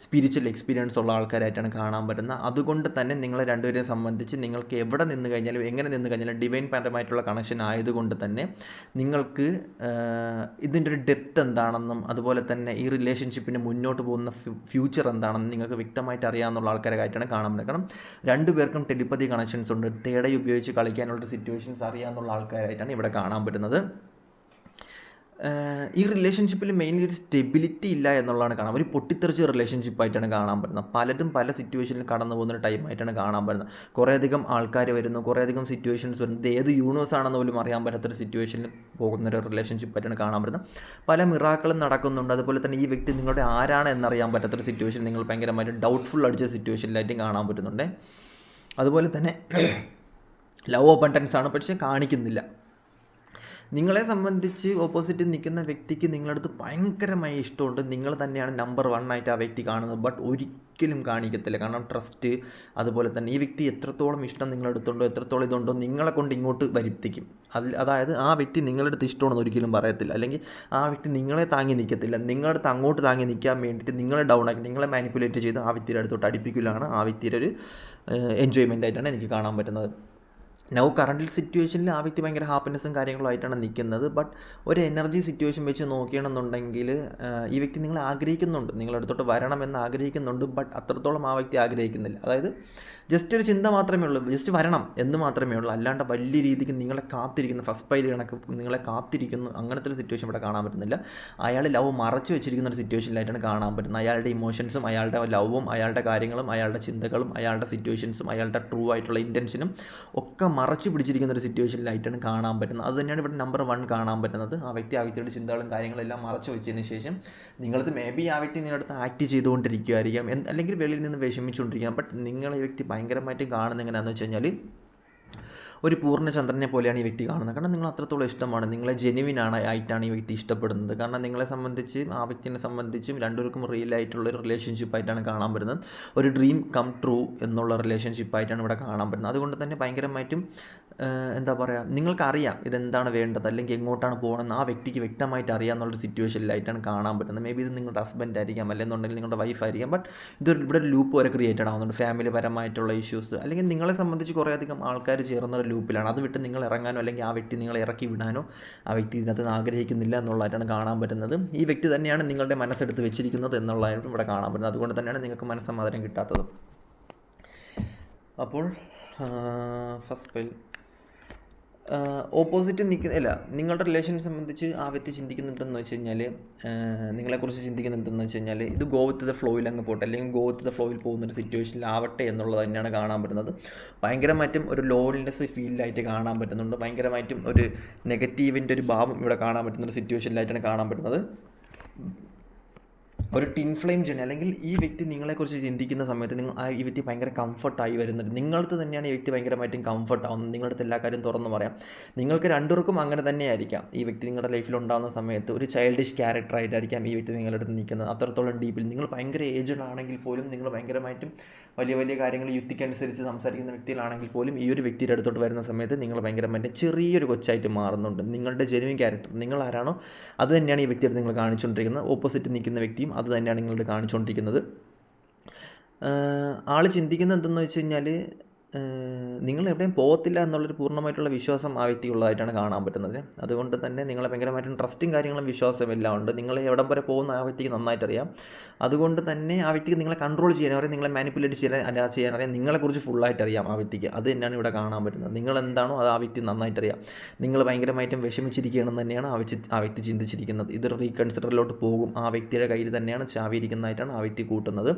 A: സ്പിരിച്വൽ എക്സ്പീരിയൻസ് ഉള്ള ആൾക്കാരായിട്ടാണ് കാണാൻ പറ്റുന്നത്. അതുകൊണ്ട് തന്നെ നിങ്ങളെ രണ്ടുപേരെ സംബന്ധിച്ച് നിങ്ങൾക്ക് എവിടെ നിന്ന് കഴിഞ്ഞാലും എങ്ങനെ നിന്ന് കഴിഞ്ഞാലും ഡിവൈൻ പരമായിട്ടുള്ള കണക്ഷൻ ആയതുകൊണ്ട് തന്നെ നിങ്ങൾക്ക് ഇതിന്റെ ഒരു ഡെപ്ത് എന്താണെന്നും അതുപോലെ തന്നെ ഈ റിലേഷൻഷിപ്പിന് മുന്നോട്ട് പോകുന്ന ഫ്യൂച്ചർ എന്താണെന്ന് നിങ്ങൾക്ക് വ്യക്തമായിട്ട് അറിയാവുന്ന ആൾക്കാരായിട്ടാണ് കാണാൻ നിൽക്കണം കാരണം രണ്ടുപേർക്കും ടെലിപ്പതി കണക്ഷൻസ് ഉണ്ട്. തേട ഉപയോഗിച്ച് കളിക്കാനുള്ള സിറ്റുവേഷൻസ് അറിയാവുന്ന ആൾക്കാരായിട്ടാണ് ഇവിടെ കാണാൻ പറ്റുന്നത്. ഈ റിലേഷൻഷിപ്പിൽ മെയിൻലി ഒരു സ്റ്റെബിലിറ്റി ഇല്ല എന്നുള്ളതാണ് കാണാം ഒരു പൊട്ടിത്തെറിച്ച റിലേഷൻഷിപ്പായിട്ടാണ് കാണാൻ പറ്റുന്നത്. പലരും പല സിറ്റുവേഷനിൽ കടന്നു പോകുന്ന ടൈമായിട്ടാണ് കാണാൻ പറ്റുന്നത്. കുറേയധികം ആൾക്കാർ വരുന്നു കുറേയധികം സിറ്റുവേഷൻസ് വരുന്നു. ഇത് ഏത് യൂണിവേഴ്സ് ആണെന്ന് പോലും അറിയാൻ പറ്റാത്തൊരു സിറ്റുവേഷനിൽ പോകുന്ന ഒരു റിലേഷൻഷിപ്പായിട്ടാണ് കാണാൻ പറ്റുന്നത്. പല മിറാക്കളും നടക്കുന്നുണ്ട്. അതുപോലെ തന്നെ ഈ വ്യക്തി നിങ്ങളുടെ ആരാണ് എന്നറിയാൻ പറ്റാത്തൊരു സിറ്റുവേഷൻ നിങ്ങൾ ഭയങ്കരമായിട്ട് ഡൗട്ട്ഫുൾ അടിച്ച സിറ്റുവേഷനിലായിട്ടും കാണാൻ പറ്റുന്നുണ്ട്. അതുപോലെ തന്നെ ലവ് ഓപ്പൺ ആണ്. പക്ഷേ കാണിക്കുന്നില്ല. നിങ്ങളെ സംബന്ധിച്ച് ഓപ്പോസിറ്റ് നിൽക്കുന്ന വ്യക്തിക്ക് നിങ്ങളടുത്ത് ഭയങ്കരമായി ഇഷ്ടമുണ്ട്. നിങ്ങൾ തന്നെയാണ് നമ്പർ വൺ ആയിട്ട് ആ വ്യക്തി കാണുന്നത്. ബട്ട് ഒരിക്കലും കാണിക്കത്തില്ല. കാരണം ട്രസ്റ്റ് അതുപോലെ തന്നെ ഈ വ്യക്തി എത്രത്തോളം ഇഷ്ടം നിങ്ങളെടുത്തുണ്ടോ എത്രത്തോളം ഇതുണ്ടോ നിങ്ങളെ കൊണ്ട് ഇങ്ങോട്ട് വരുത്തിക്കും. അതിൽ അതായത് ആ വ്യക്തി നിങ്ങളടുത്ത് ഇഷ്ടമാണെന്ന് ഒരിക്കലും പറയത്തില്ല. അല്ലെങ്കിൽ ആ വ്യക്തി നിങ്ങളെ താങ്ങി നിൽക്കത്തില്ല. നിങ്ങളടുത്ത് അങ്ങോട്ട് താങ്ങി നിൽക്കാൻ വേണ്ടിയിട്ട് നിങ്ങളെ ഡൗൺ ആക്കി നിങ്ങളെ മാനിപ്പുലേറ്റ് ചെയ്ത് ആ വ്യക്തിയുടെ അടുത്തോട്ട് അടുപ്പിക്കലാണ് ആ വ്യക്തിയുടെ ഒരു എൻജോയ്മെന്റ് ആയിട്ടാണ് എനിക്ക് കാണാൻ പറ്റുന്നത്. നൗ കറണ്ടിൽ സിറ്റുവേഷനിൽ ആ വ്യക്തി ഭയങ്കര ഹാപ്പിനെസ്സും കാര്യങ്ങളുമായിട്ടാണ് നിൽക്കുന്നത് ബട്ട് ഒരു എനർജി സിറ്റുവേഷൻ വെച്ച് നോക്കുകയാണെന്നുണ്ടെങ്കിൽ ഈ വ്യക്തി നിങ്ങൾ ആഗ്രഹിക്കുന്നുണ്ട്. നിങ്ങളടുത്തോട്ട് വരണമെന്ന് ആഗ്രഹിക്കുന്നുണ്ട്. ബട്ട് അത്രത്തോളം ആ വ്യക്തി ആഗ്രഹിക്കുന്നില്ല. അതായത് ജസ്റ്റ് ഒരു ചിന്ത മാത്രമേ ഉള്ളൂ. ജസ്റ്റ് വരണം എന്ന് മാത്രമേ ഉള്ളൂ. അല്ലാണ്ട് വലിയ രീതിക്ക് നിങ്ങളെ കാത്തിരിക്കുന്ന ഫസ്റ്റ് പൈൽ കണക്ക് നിങ്ങളെ കാത്തിരിക്കുന്നു. അങ്ങനത്തെ ഒരു സിറ്റുവേഷൻ ഇവിടെ കാണാൻ പറ്റുന്നില്ല. അയാൾ ലവ് മറച്ചു വെച്ചിരിക്കുന്ന ഒരു സിറ്റുവേഷനിലായിട്ടാണ് കാണാൻ പറ്റുന്നത്. അയാളുടെ ഇമോഷൻസും അയാളുടെ ലവും അയാളുടെ കാര്യങ്ങളും അയാളുടെ ചിന്തകളും അയാളുടെ സിറ്റുവേഷൻസും അയാളുടെ ട്രൂ ആയിട്ടുള്ള ഇന്റൻഷനും ഒക്കെ മറച്ചു പിടിച്ചിരിക്കുന്ന ഒരു സിറ്റുവേഷനിലായിട്ടാണ് കാണാൻ പറ്റുന്നത്. അത് തന്നെയാണ് ഇവിടെ നമ്പർ വൺ കാണാൻ പറ്റുന്നത്. ആ വ്യക്തി ആ വ്യക്തിയുടെ ചിന്തകളും കാര്യങ്ങളെല്ലാം മറച്ചു വെച്ചതിന് ശേഷം നിങ്ങളത് മേ ബി ആ വ്യക്തി നിങ്ങളടുത്ത് ആക്ട് ചെയ്തുകൊണ്ടിരിക്കുമായിരിക്കാം അല്ലെങ്കിൽ വെളിയിൽ നിന്ന് വിഷമിച്ചുകൊണ്ടിരിക്കാം. ബട്ട് നിങ്ങൾ ഈ വ്യക്തി ഭയങ്കരമായിട്ട് കാണുന്നത് എങ്ങനെയാണെന്ന് വെച്ച് കഴിഞ്ഞാൽ ഒരു പൂർണചന്ദ്രനെ പോലെയാണ് ഈ വ്യക്തി കാണുന്നത്. കാരണം നിങ്ങൾ അത്രത്തോളം ഇഷ്ടമാണ്. നിങ്ങളെ ജെനുവിൻ ആണ് ആയിട്ടാണ് ഈ വ്യക്തി ഇഷ്ടപ്പെടുന്നത്. കാരണം നിങ്ങളെ സംബന്ധിച്ച് ആ വ്യക്തിനെ സംബന്ധിച്ചും രണ്ടുപേർക്കും റിയൽ ആയിട്ടുള്ള ഒരു റിലേഷൻഷിപ്പ് ആയിട്ടാണ് കാണാൻ പറ്റുന്നത്. ഒരു ഡ്രീം കം ട്രൂ എന്നുള്ള റിലേഷൻഷിപ്പ് ആയിട്ടാണ് ഇവിടെ കാണാൻ പറ്റുന്നത്. അതുകൊണ്ട് തന്നെ ഭയങ്കരമായിട്ടും എന്താ പറയുക നിങ്ങൾക്കറിയാം ഇതെന്താണ് വേണ്ടത് അല്ലെങ്കിൽ എങ്ങോട്ടാണ് പോകണമെന്ന് ആ വ്യക്തിക്ക് വ്യക്തമായിട്ട് അറിയാമെന്നുള്ളൊരു സിറ്റുവേഷനിലായിട്ടാണ് കാണാൻ പറ്റുന്നത്. മേ ബി ഇത് നിങ്ങളുടെ ഹസ്ബൻഡ് ആയിരിക്കാം അല്ലെന്നുണ്ടെങ്കിൽ നിങ്ങളുടെ വൈഫ് ആയിരിക്കാം ബട്ട് ഇതൊരു ഇവിടെ ഒരു ലൂപ്പ് വരെ ക്രിയേറ്റഡ് ആവുന്നുണ്ട് ഫാമിലി പരമായിട്ടുള്ള ഇഷ്യൂസ് അല്ലെങ്കിൽ നിങ്ങളെ സംബന്ധിച്ച് കുറേയധികം ആൾക്കാർ ചേർന്ന ഒരു ലൂപ്പിലാണ് അത് വിട്ട് നിങ്ങൾ ഇറങ്ങാനോ അല്ലെങ്കിൽ ആ വ്യക്തി നിങ്ങളെ ഇറക്കി വിടാനോ ആ വ്യക്തി ഇതിനകത്ത് ആഗ്രഹിക്കുന്നില്ല എന്നുള്ളതായിട്ടാണ് കാണാൻ പറ്റുന്നത്. ഈ വ്യക്തി തന്നെയാണ് നിങ്ങളുടെ മനസ്സെടുത്ത് വെച്ചിരിക്കുന്നത് എന്നുള്ളതായിട്ടും ഇവിടെ കാണാൻ പറ്റുന്നത്. അതുകൊണ്ട് തന്നെയാണ് നിങ്ങൾക്ക് മനസ്സമാധാനം കിട്ടാത്തത്. അപ്പോൾ ഫസ്റ്റ് ഓപ്പോസിറ്റ് നിൽക്കുന്ന അല്ല നിങ്ങളുടെ റിലേഷനെ സംബന്ധിച്ച് ആ വ്യക്തി ചിന്തിക്കുന്നുണ്ടെന്ന് വെച്ച് കഴിഞ്ഞാൽ നിങ്ങളെക്കുറിച്ച് ചിന്തിക്കുന്നുണ്ടെന്ന് വെച്ച് കഴിഞ്ഞാൽ ഇത് ഗോ ദ ഫ്ലോയിൽ അങ്ങ് പോട്ടെ അല്ലെങ്കിൽ ഗോ വിത്ത് ദ ഫ്ലോയിൽ പോകുന്ന ഒരു സിറ്റുവേഷനിലാവട്ടെ എന്നുള്ളത് തന്നെയാണ് കാണാൻ പറ്റുന്നത്. ഭയങ്കരമായിട്ടും ഒരു ലോൺനെസ് ഫീലായിട്ട് കാണാൻ പറ്റുന്നുണ്ട്. ഭയങ്കരമായിട്ടും ഒരു നെഗറ്റീവിന്റെ ഒരു ഭാവം ഇവിടെ കാണാൻ പറ്റുന്ന ഒരു സിറ്റുവേഷനിലായിട്ടാണ് കാണാൻ പറ്റുന്നത്. ഒരു ടിൻ ഫ്ലെയിം ജേണി അല്ലെങ്കിൽ ഈ വ്യക്തി നിങ്ങളെക്കുറിച്ച് ചിന്തിക്കുന്ന സമയത്ത് നിങ്ങൾ ആ ഈ വ്യക്തി ഭയങ്കര കംഫർട്ടായി വരുന്നുണ്ട്. നിങ്ങൾക്ക് തന്നെയാണ് ഈ വ്യക്തി ഭയങ്കരമായിട്ടും കംഫർട്ട് ആവുന്നത്. നിങ്ങളുടെ എല്ലാ കാര്യം തുറന്നു പറയാം. നിങ്ങൾക്ക് രണ്ടുപേർക്കും അങ്ങനെ തന്നെയായിരിക്കാം ഈ വ്യക്തി നിങ്ങളുടെ ലൈഫിൽ ഉണ്ടാകുന്ന സമയത്ത് ഒരു ചൈൽഡിഷ് ക്യാരക്ടറായിട്ടായിരിക്കാം ഈ വ്യക്തി നിങ്ങളുടെ അടുത്ത് നിൽക്കുന്നത്. അത്രത്തോളം ഡീപ്പിൽ നിങ്ങൾ ഭയങ്കര ഏജ്ഡ് ആണെങ്കിൽ പോലും നിങ്ങൾ ഭയങ്കരമായിട്ടും വലിയ വലിയ കാര്യങ്ങൾ യുക്തിക്കനുസരിച്ച് സംസാരിക്കുന്ന വ്യക്തികളാണെങ്കിൽ പോലും ഈ ഒരു വ്യക്തിയുടെ അടുത്തോട്ട് വരുന്ന സമയത്ത് നിങ്ങൾ ഭയങ്കരമായിട്ട് ചെറിയൊരു കൊച്ചായിട്ട് മാറുന്നുണ്ട്. നിങ്ങളുടെ ജെനുവിൻ ക്യാരക്ടർ നിങ്ങൾ ആരാണോ അത് തന്നെയാണ് ഈ വ്യക്തിയുടെ നിങ്ങൾ കാണിച്ചുകൊണ്ടിരിക്കുന്നത്. ഓപ്പോസിറ്റ് നിൽക്കുന്ന വ്യക്തിയും അത് തന്നെയാണ് നിങ്ങളുടെ കാണിച്ചുകൊണ്ടിരിക്കുന്നത്. ആൾ ചിന്തിക്കുന്നത് എന്തെന്ന് വെച്ച് കഴിഞ്ഞാൽ നിങ്ങൾ എവിടെയും പോകത്തില്ല എന്നുള്ളൊരു പൂർണമായിട്ടുള്ള വിശ്വാസം ആ വ്യക്തിക്കുള്ളതായിട്ടാണ് കാണാൻ പറ്റുന്നത്. അതുകൊണ്ട് തന്നെ നിങ്ങളെ ഭയങ്കരമായിട്ടും ട്രസ്റ്റും കാര്യങ്ങളും വിശ്വാസം എല്ലാം ഉണ്ട്. നിങ്ങൾ എവിടം വരെ പോകുന്ന ആ വ്യക്തിക്ക് നന്നായിട്ട് അറിയാം അതുകൊണ്ട് തന്നെ ആ വ്യക്തിക്ക് നിങ്ങളെ കൺട്രോൾ ചെയ്യാൻ അറിയാം നിങ്ങളെ മാനിപ്പുലേറ്റ് ചെയ്യാൻ അല്ല ചെയ്യാൻ അറിയാം. നിങ്ങളെക്കുറിച്ച് ഫുള്ളായിട്ട് അറിയാം ആ വ്യക്തിക്ക്. അത് തന്നെയാണ് ഇവിടെ കാണാൻ പറ്റുന്നത്. നിങ്ങൾ എന്താണോ അത് ആ വ്യക്തി നന്നായിട്ട് അറിയാം നിങ്ങൾ ഭയങ്കരമായിട്ടും വിഷമിച്ചിരിക്കുകയാണെന്ന് തന്നെയാണ് ആ വ്യക്തി ആ വ്യക്തി ചിന്തിച്ചിരിക്കുന്നത്. ഇത് റീകൺസിഡറിലോട്ട് പോകും. ആ വ്യക്തിയുടെ കയ്യിൽ തന്നെയാണ് ചാവിയിരിക്കുന്നതായിട്ടാണ് ആ വ്യക്തി കൂട്ടുന്നത്.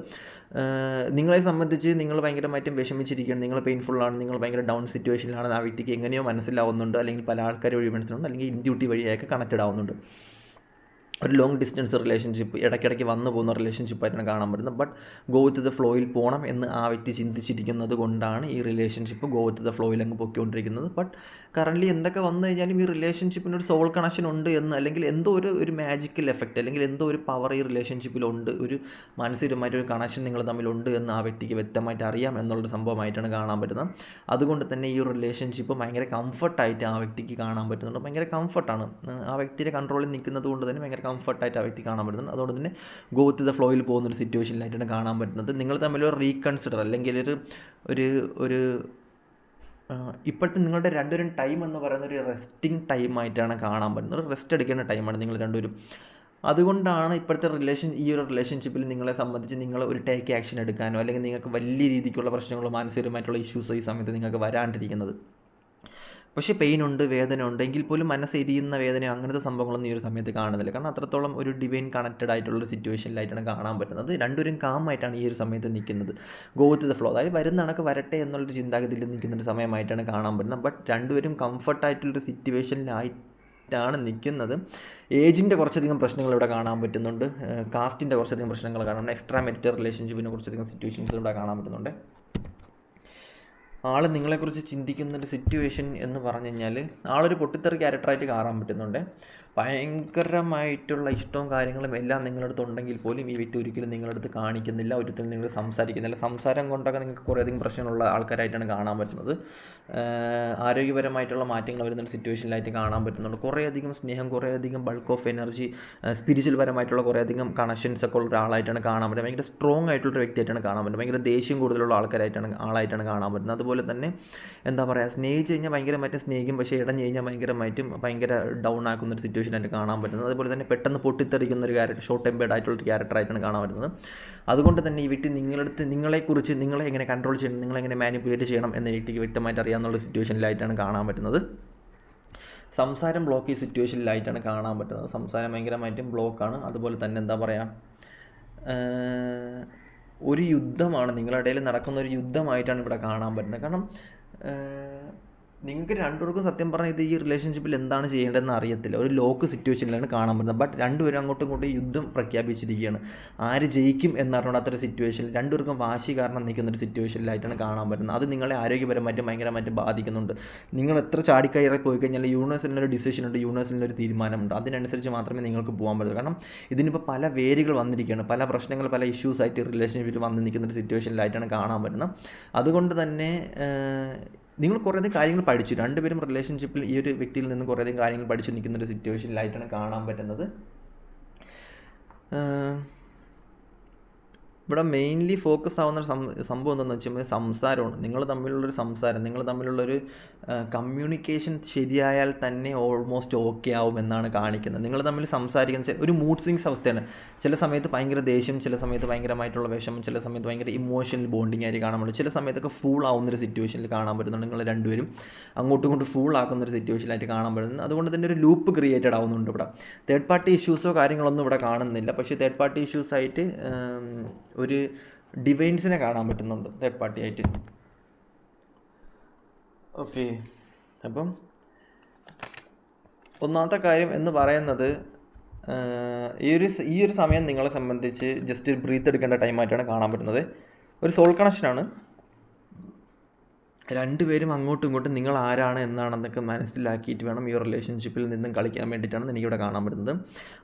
A: നിങ്ങളെ സംബന്ധിച്ച് നിങ്ങൾ ഭയങ്കരമായിട്ടും വിഷമിച്ചിരിക്കുകയാണ്. നിങ്ങൾ പെയിൻഫുള്ളാണ് നിങ്ങൾ ഭയങ്കര ഡൗൺ സിറ്റുവേഷനിലാണ് ആ വ്യക്തിക്ക് എങ്ങനെയോ മനസ്സിലാവുന്നുണ്ട് അല്ലെങ്കിൽ പല ആൾക്കാർ വഴി മനസ്സിലുണ്ട് അല്ലെങ്കിൽ ഇൻഡ്യൂട്ടി വഴിയൊക്കെ കണക്റ്റഡ് ആവുന്നുണ്ട്. ഒരു ലോങ് ഡിസ്റ്റൻസ് റിലേഷൻഷിപ്പ് ഇടയ്ക്കിടയ്ക്ക് വന്നു പോകുന്ന റിലേഷൻഷിപ്പായിട്ടാണ് കാണാൻ പറ്റുന്നത്. ബട്ട് ഗോ വിത്ത് ദ ഫ്ലോയിൽ പോകണം എന്ന് ആ വ്യക്തി ചിന്തിച്ചിരിക്കുന്നത് കൊണ്ടാണ് ഈ റിലേഷൻഷിപ്പ് ഗോ വിത്ത് ദ ഫ്ലോയിൽ അങ്ങ് പൊയ്ക്കൊണ്ടിരിക്കുന്നത്. ബട്ട് കറന്റ് എന്തൊക്കെ വന്നു കഴിഞ്ഞാലും ഈ റിലേഷൻഷിപ്പിന് ഒരു സോൾ കണക്ഷൻ ഉണ്ട് എന്ന് അല്ലെങ്കിൽ എന്തോ ഒരു ഒരു മാജിക്കൽ എഫക്റ്റ് അല്ലെങ്കിൽ എന്തോ ഒരു പവർ ഈ റിലേഷൻഷിപ്പിലുണ്ട് ഒരു മാനസികമായിട്ട് ഒരു കണക്ഷൻ നിങ്ങൾ തമ്മിലുണ്ട് എന്ന് ആ വ്യക്തിക്ക് വ്യക്തമായിട്ട് അറിയാം എന്നുള്ളൊരു സംഭവമായിട്ടാണ് കാണാൻ പറ്റുന്നത്. അതുകൊണ്ട് തന്നെ ഈ റിലേഷൻഷിപ്പ് ഭയങ്കര കംഫർട്ടായിട്ട് ആ വ്യക്തിക്ക് കാണാൻ പറ്റുന്നുണ്ട്. ഭയങ്കര കംഫർട്ടാണ് ആ വ്യക്തിയുടെ കൺട്രോളിൽ നിൽക്കുന്നത് കൊണ്ട് തന്നെ ഭയങ്കര കംഫർട്ടായിട്ട് ആ വ്യക്തി കാണാൻ പറ്റുന്നുണ്ട്. അതുകൊണ്ട് തന്നെ ഗോ വിത്ത് ദ ഫ്ലോയിൽ പോകുന്ന ഒരു സിറ്റുവേഷനിലായിട്ടാണ് കാണാൻ പറ്റുന്നത്. നിങ്ങൾ തമ്മിൽ ഒരു റീകൺസിഡർ അല്ലെങ്കിൽ ഒരു ഒരു ഒരു ഇപ്പോഴത്തെ നിങ്ങളുടെ രണ്ടുപേരും ടൈം എന്ന് പറയുന്ന ഒരു റെസ്റ്റിംഗ് ടൈമായിട്ടാണ് കാണാൻ പറ്റുന്നത്. റെസ്റ്റ് എടുക്കേണ്ട ടൈമാണ് നിങ്ങൾ രണ്ടുപേരും. അതുകൊണ്ടാണ് ഇപ്പോഴത്തെ റിലേഷൻ ഈ ഒരു റിലേഷൻഷിപ്പിൽ നിങ്ങളെ സംബന്ധിച്ച് നിങ്ങൾ ഒരു ടേക്ക് ആക്ഷൻ എടുക്കാനോ അല്ലെങ്കിൽ നിങ്ങൾക്ക് വലിയ രീതിക്കുള്ള പ്രശ്നങ്ങളോ മാനസികമായിട്ടുള്ള ഇഷ്യൂസോ ഈ സമയത്ത് നിങ്ങൾക്ക് വരാണ്ടിരിക്കുന്നത്. പക്ഷേ പെയിൻ ഉണ്ട് വേദന ഉണ്ട് എങ്കിൽ പോലും മനസ്സെരിയുന്ന വേദനയോ അങ്ങനത്തെ സംഭവങ്ങളൊന്നും ഈ ഒരു സമയത്ത് കാണുന്നില്ല. കാരണം അത്രത്തോളം ഒരു ഡിവൈൻ കണക്റ്റഡ് ആയിട്ടുള്ള സിറ്റുവേഷനിലായിട്ടാണ് കാണാൻ പറ്റുന്നത്. രണ്ടുപേരും കാം ആയിട്ടാണ് ഈ ഒരു സമയത്ത് നിൽക്കുന്നത്. ഗോ വിത്ത് ദ ഫ്ലോ അതായത് വരുന്ന കണക്ക് വരട്ടെ എന്നുള്ളൊരു ചിന്താഗതിയിൽ നിൽക്കുന്ന ഒരു സമയമായിട്ടാണ് കാണാൻ പറ്റുന്നത്. ബട്ട് രണ്ടുപേരും കംഫർട്ടായിട്ടുള്ളൊരു സിറ്റുവേഷനിലായിട്ടാണ് നിൽക്കുന്നത്. ഏജിന്റെ കുറച്ചധികം പ്രശ്നങ്ങൾ ഇവിടെ കാണാൻ പറ്റുന്നുണ്ട്. കാസ്റ്റിന്റെ കുറച്ചധികം പ്രശ്നങ്ങൾ കാണാം എക്സ്ട്രാ മെരിറ്റൽ റിലേഷൻഷിപ്പിനെ കുറച്ചധികം സിറ്റുവേഷൻസ് ഇവിടെ കാണാൻ പറ്റുന്നുണ്ട്. ആൾ നിങ്ങളെക്കുറിച്ച് ചിന്തിക്കുന്ന ഒരു സിറ്റുവേഷൻ എന്ന് പറഞ്ഞു കഴിഞ്ഞാൽ ആളൊരു പൊട്ടിത്തെറി ക്യാരക്ടറായിട്ട് കാറാൻ പറ്റുന്നുണ്ട്. ഭയങ്കരമായിട്ടുള്ള ഇഷ്ടവും കാര്യങ്ങളും എല്ലാം നിങ്ങളുടെ അടുത്ത് ഉണ്ടെങ്കിൽ പോലും ഈ വ്യക്തി ഒരിക്കലും നിങ്ങളുടെ അടുത്ത് കാണിക്കുന്നില്ല ഒരിക്കലും നിങ്ങൾ സംസാരിക്കുന്നില്ല. സംസാരം കൊണ്ടൊക്കെ നിങ്ങൾക്ക് കുറേയധികം പ്രശ്നമുള്ള ആൾക്കാരായിട്ടാണ് കാണാൻ പറ്റുന്നത്. ആരോഗ്യപരമായിട്ടുള്ള മാറ്റങ്ങൾ വരുന്ന സിറ്റുവേഷനിലായിട്ട് കാണാൻ പറ്റുന്നുണ്ട്. കുറേയധികം സ്നേഹം കുറേയധികം ബൾക്ക് ഓഫ് എനർജി സ്പിരിച്വൽ പരമായിട്ടുള്ള കുറേയധികം കണക്ഷൻസ് ഒക്കെ ഉള്ള ഒരാളായിട്ടാണ് കാണാൻ പറ്റുന്നത്. ഭയങ്കര സ്ട്രോങ് ആയിട്ടുള്ള വ്യക്തിയായിട്ടാണ് കാണാൻ പറ്റുന്നത്. ഭയങ്കര ദേഷ്യം കൂടുതലുള്ള ആൾക്കാരായിട്ടാണ് ആളായിട്ടാണ് കാണാൻ പറ്റുന്നത്. അതുപോലെ തന്നെ എന്താ പറയുക സ്നേഹിച്ച് കഴിഞ്ഞാൽ ഭയങ്കരമായിട്ട് സ്നേഹിക്കും പക്ഷേ ഇടഞ്ഞു കഴിഞ്ഞാൽ ഭയങ്കരമായിട്ടും ഭയങ്കര ഡൗൺ ആക്കുന്ന ഒരു സിറ്റുവേഷനായിട്ട് കാണാൻ പറ്റുന്നത്. അതുപോലെ തന്നെ പെട്ടെന്ന് പൊട്ടിത്തെറിക്കുന്ന ഒരു ക്യാരക്ടർ ഷോർട്ട് ടെമ്പേർഡ് ആയിട്ടുള്ള ഒരു ക്യാരക്ടറായിട്ടാണ് കാണാൻ പറ്റുന്നത്. അതുകൊണ്ട് തന്നെ ഈ വ്യക്തി നിങ്ങളടുത്ത് നിങ്ങളെക്കുറിച്ച് നിങ്ങളെ എങ്ങനെ കൺട്രോൾ ചെയ്യണം നിങ്ങളെ എങ്ങനെ മാനിപ്പുലേറ്റ് ചെയ്യണം എന്ന വ്യക്തിക്ക് വ്യക്തമായിട്ട് അറിയാവുന്ന സിറ്റുവേഷനിലായിട്ടാണ് കാണാൻ പറ്റുന്നത്. സംസാരം ബ്ലോക്ക് ഈ സിറ്റുവേഷനിലായിട്ടാണ് കാണാൻ പറ്റുന്നത്. സംസാരം ഭയങ്കരമായിട്ടും ബ്ലോക്കാണ് അതുപോലെ തന്നെ എന്താ പറയുക ഒരു യുദ്ധമാണ് നിങ്ങളുടെ ഇടയിൽ നടക്കുന്ന ഒരു യുദ്ധമായിട്ടാണ് ഇവിടെ കാണാൻ പറ്റുന്നത്. കാരണം നിങ്ങൾക്ക് രണ്ടുപേർക്കും സത്യം പറഞ്ഞാൽ ഇത് ഈ റിലേഷൻഷിപ്പിൽ എന്താണ് ചെയ്യേണ്ടതെന്ന് അറിയത്തില്ല. ഒരു ലോക്ക് സിറ്റുവേഷനിലാണ് കാണാൻ പറ്റുന്നത്. ബട്ട് രണ്ടുപേരും അങ്ങോട്ടും ഇങ്ങോട്ടും യുദ്ധം പ്രഖ്യാപിച്ചിരിക്കുകയാണ്. ആര് ജയിക്കും എന്നറിഞ്ഞാത്തൊരു സിറ്റുവേഷനിൽ രണ്ടുപേർക്കും വാശി കാരണം നിൽക്കുന്ന ഒരു സിറ്റുവേഷനിലായിട്ടാണ് കാണാൻ പറ്റുന്നത്. അത് നിങ്ങളെ ആരോഗ്യപരമായിട്ട് ഭയങ്കരമായിട്ടും ബാധിക്കുന്നുണ്ട്. നിങ്ങൾ എത്ര ചാടിക്കയറി പോയി കഴിഞ്ഞാൽ യൂണിവേഴ്സിനൊരു ഡിസിഷൻ ഉണ്ട് യൂണിവേഴ്സിനൊരു തീരുമാനമുണ്ട്. അതിനനുസരിച്ച് മാത്രമേ നിങ്ങൾക്ക് പോകാൻ പറ്റൂ കാരണം ഇതിനിപ്പോൾ പല വേരുകൾ വന്നിരിക്കുകയാണ്. പല പ്രശ്നങ്ങൾ പല ഇഷ്യൂസായിട്ട് റിലേഷൻഷിപ്പിൽ വന്ന് നിൽക്കുന്ന ഒരു സിറ്റുവേഷനിലായിട്ടാണ് കാണാൻ പറ്റുന്നത്. അതുകൊണ്ട് തന്നെ നിങ്ങൾ കുറേയധികം കാര്യങ്ങൾ പഠിച്ചു. രണ്ടുപേരും റിലേഷൻഷിപ്പിൽ ഈ ഒരു വ്യക്തിയിൽ നിന്ന് കുറേയധികം കാര്യങ്ങൾ പഠിച്ചു നിൽക്കുന്ന ഒരു സിറ്റുവേഷനിലായിട്ടാണ് കാണാൻ പറ്റുന്നത്. ഇവിടെ മെയിൻലി ഫോക്കസ് ആവുന്ന സംഭവം എന്താണെന്ന് വെച്ചാൽ സംസാരമാണ്. നിങ്ങൾ തമ്മിലുള്ളൊരു സംസാരം നിങ്ങൾ തമ്മിലുള്ളൊരു കമ്മ്യൂണിക്കേഷൻ ശരിയായാൽ തന്നെ ഓൾമോസ്റ്റ് ഓക്കെ ആവും എന്നാണ് കാണിക്കുന്നത്. നിങ്ങൾ തമ്മിൽ സംസാരിക്കുന്ന ഒരു മൂഡ് സ്വിങ്സ് അവസ്ഥയാണ്. ചില സമയത്ത് ഭയങ്കര ദേഷ്യം ചില സമയത്ത് ഭയങ്കരമായിട്ടുള്ള വിഷമം ചില സമയത്ത് ഭയങ്കര ഇമോഷണൽ ബോണ്ടിങ് ആയിട്ട് കാണാൻ പറ്റും. ചില സമയത്തൊക്കെ ഫൂൾ ആവുന്ന ഒരു സിറ്റുവേഷനിൽ കാണാൻ പറ്റുന്നുണ്ട് നിങ്ങൾ രണ്ടുപേരും അങ്ങോട്ടും ഇങ്ങോട്ടും ഫൂൾ ആക്കുന്ന ഒരു സിറ്റുവേഷനായിട്ട് കാണാൻ പറ്റുന്നു അതുകൊണ്ട് തന്നെ ഒരു ലൂപ്പ് ക്രിയേറ്റഡ് ആവുന്നുണ്ട് ഇവിടെ. തേർഡ് പാർട്ടി ഇഷ്യൂസോ കാര്യങ്ങളൊന്നും ഇവിടെ കാണുന്നില്ല. പക്ഷേ തേർഡ് പാർട്ടി ഇഷ്യൂസ് ആയിട്ട് ഉം, ഒരു ഡിവൈൻസിനെ കാണാൻ പറ്റുന്നുണ്ട് തേർഡ് പാർട്ടി ആയിട്ട്. ഓക്കെ. അപ്പം ഒന്നാമത്തെ കാര്യം എന്ന് പറയുന്നത് ഈ ഒരു ഈ ഒരു സമയം നിങ്ങളെ സംബന്ധിച്ച് ജസ്റ്റ് ബ്രീത്ത് എടുക്കേണ്ട ടൈമായിട്ടാണ് കാണാൻ പറ്റുന്നത്. ഒരു സോൾ കണക്ഷനാണ് രണ്ടുപേരും അങ്ങോട്ടും ഇങ്ങോട്ടും നിങ്ങൾ ആരാണ് എന്നാണെന്നൊക്കെ മനസ്സിലാക്കിയിട്ട് വേണം ഈ റിലേഷൻഷിപ്പിൽ നിന്നും കളിക്കാൻ വേണ്ടിയിട്ടാണ് എനിക്കിവിടെ കാണാൻ പറ്റുന്നത്.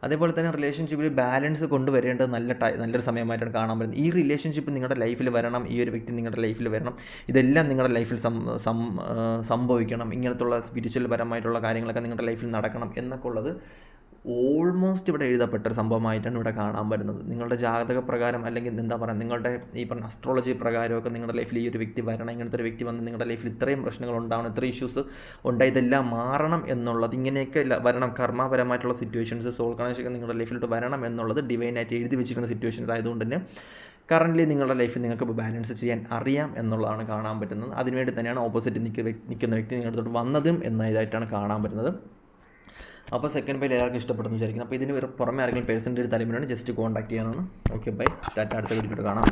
A: അതേപോലെ തന്നെ റിലേഷൻഷിപ്പിൽ ബാലൻസ് കൊണ്ടുവരേണ്ടത് നല്ല ടൈ നല്ലൊരു സമയമായിട്ടാണ് കാണാൻ പറ്റുന്നത്. ഈ റിലേഷൻഷിപ്പ് നിങ്ങളുടെ ലൈഫിൽ വരണം ഈ ഒരു വ്യക്തി നിങ്ങളുടെ ലൈഫിൽ വരണം. ഇതെല്ലാം നിങ്ങളുടെ ലൈഫിൽ സംഭവിക്കണം. ഇങ്ങനത്തുള്ള സ്പിരിച്വൽ പരമായിട്ടുള്ള കാര്യങ്ങളൊക്കെ നിങ്ങളുടെ ലൈഫിൽ നടക്കണം എന്നൊക്കെ ഉള്ളത് ഓൾമോസ്റ്റ് ഇവിടെ എഴുതപ്പെട്ട ഒരു സംഭവമായിട്ടാണ് ഇവിടെ കാണാൻ പറ്റുന്നത്. നിങ്ങളുടെ ജാതക പ്രകാരം അല്ലെങ്കിൽ എന്താ പറയുക നിങ്ങളുടെ ഈ പറഞ്ഞ അസ്ട്രോളജി പ്രകാരമൊക്കെ നിങ്ങളുടെ ലൈഫിൽ ഈ ഒരു വ്യക്തി വരണം ഇങ്ങനത്തെ ഒരു വ്യക്തി വന്ന് നിങ്ങളുടെ ലൈഫിൽ ഇത്രയും പ്രശ്നങ്ങൾ ഉണ്ടാവണം ഇത്രയും ഇഷ്യൂസ് ഉണ്ടായി ഇതെല്ലാം മാറണം എന്നുള്ളത് ഇങ്ങനെയൊക്കെ വരണം കർമ്മപരമായിട്ടുള്ള സിറ്റുവേഷൻസ് സോൾ കണക്ഷൻ നിങ്ങളുടെ ലൈഫിലോട്ട് വരണം എന്നുള്ളത് ഡിവൈനായിട്ട് എഴുതി വെച്ചിരിക്കുന്ന സിറ്റുവേഷൻസ് ആയതുകൊണ്ട് തന്നെ കറന്റ്ലി നിങ്ങളുടെ ലൈഫിൽ നിങ്ങൾക്ക് ഇപ്പോൾ ബാലൻസ് ചെയ്യാൻ അറിയാം എന്നുള്ളതാണ് കാണാൻ പറ്റുന്നത്. അതിനുവേണ്ടി തന്നെയാണ് ഓപ്പോസിറ്റ് നിൽക്കുന്ന വ്യക്തി നിങ്ങളുടെ അടുത്തോട്ട് വന്നതും എന്നതായിട്ടാണ് കാണാൻ പറ്റുന്നത്. അപ്പോൾ സെക്കൻഡ് പേര് എല്ലാവർക്കും ഇഷ്ടപ്പെടുന്നു വിചാരിക്കുന്നു. അപ്പോൾ ഇതിന് പുറമെ ആരെങ്കിലും പേഴ്സന്റെ ഒരു തലമുറയാണ് ജസ്റ്റ് കോൺടാക്ട് ചെയ്യാനാണ്. ഓക്കെ ബൈ ടാറ്റ അടുത്ത വീഡിയോ കാണാം.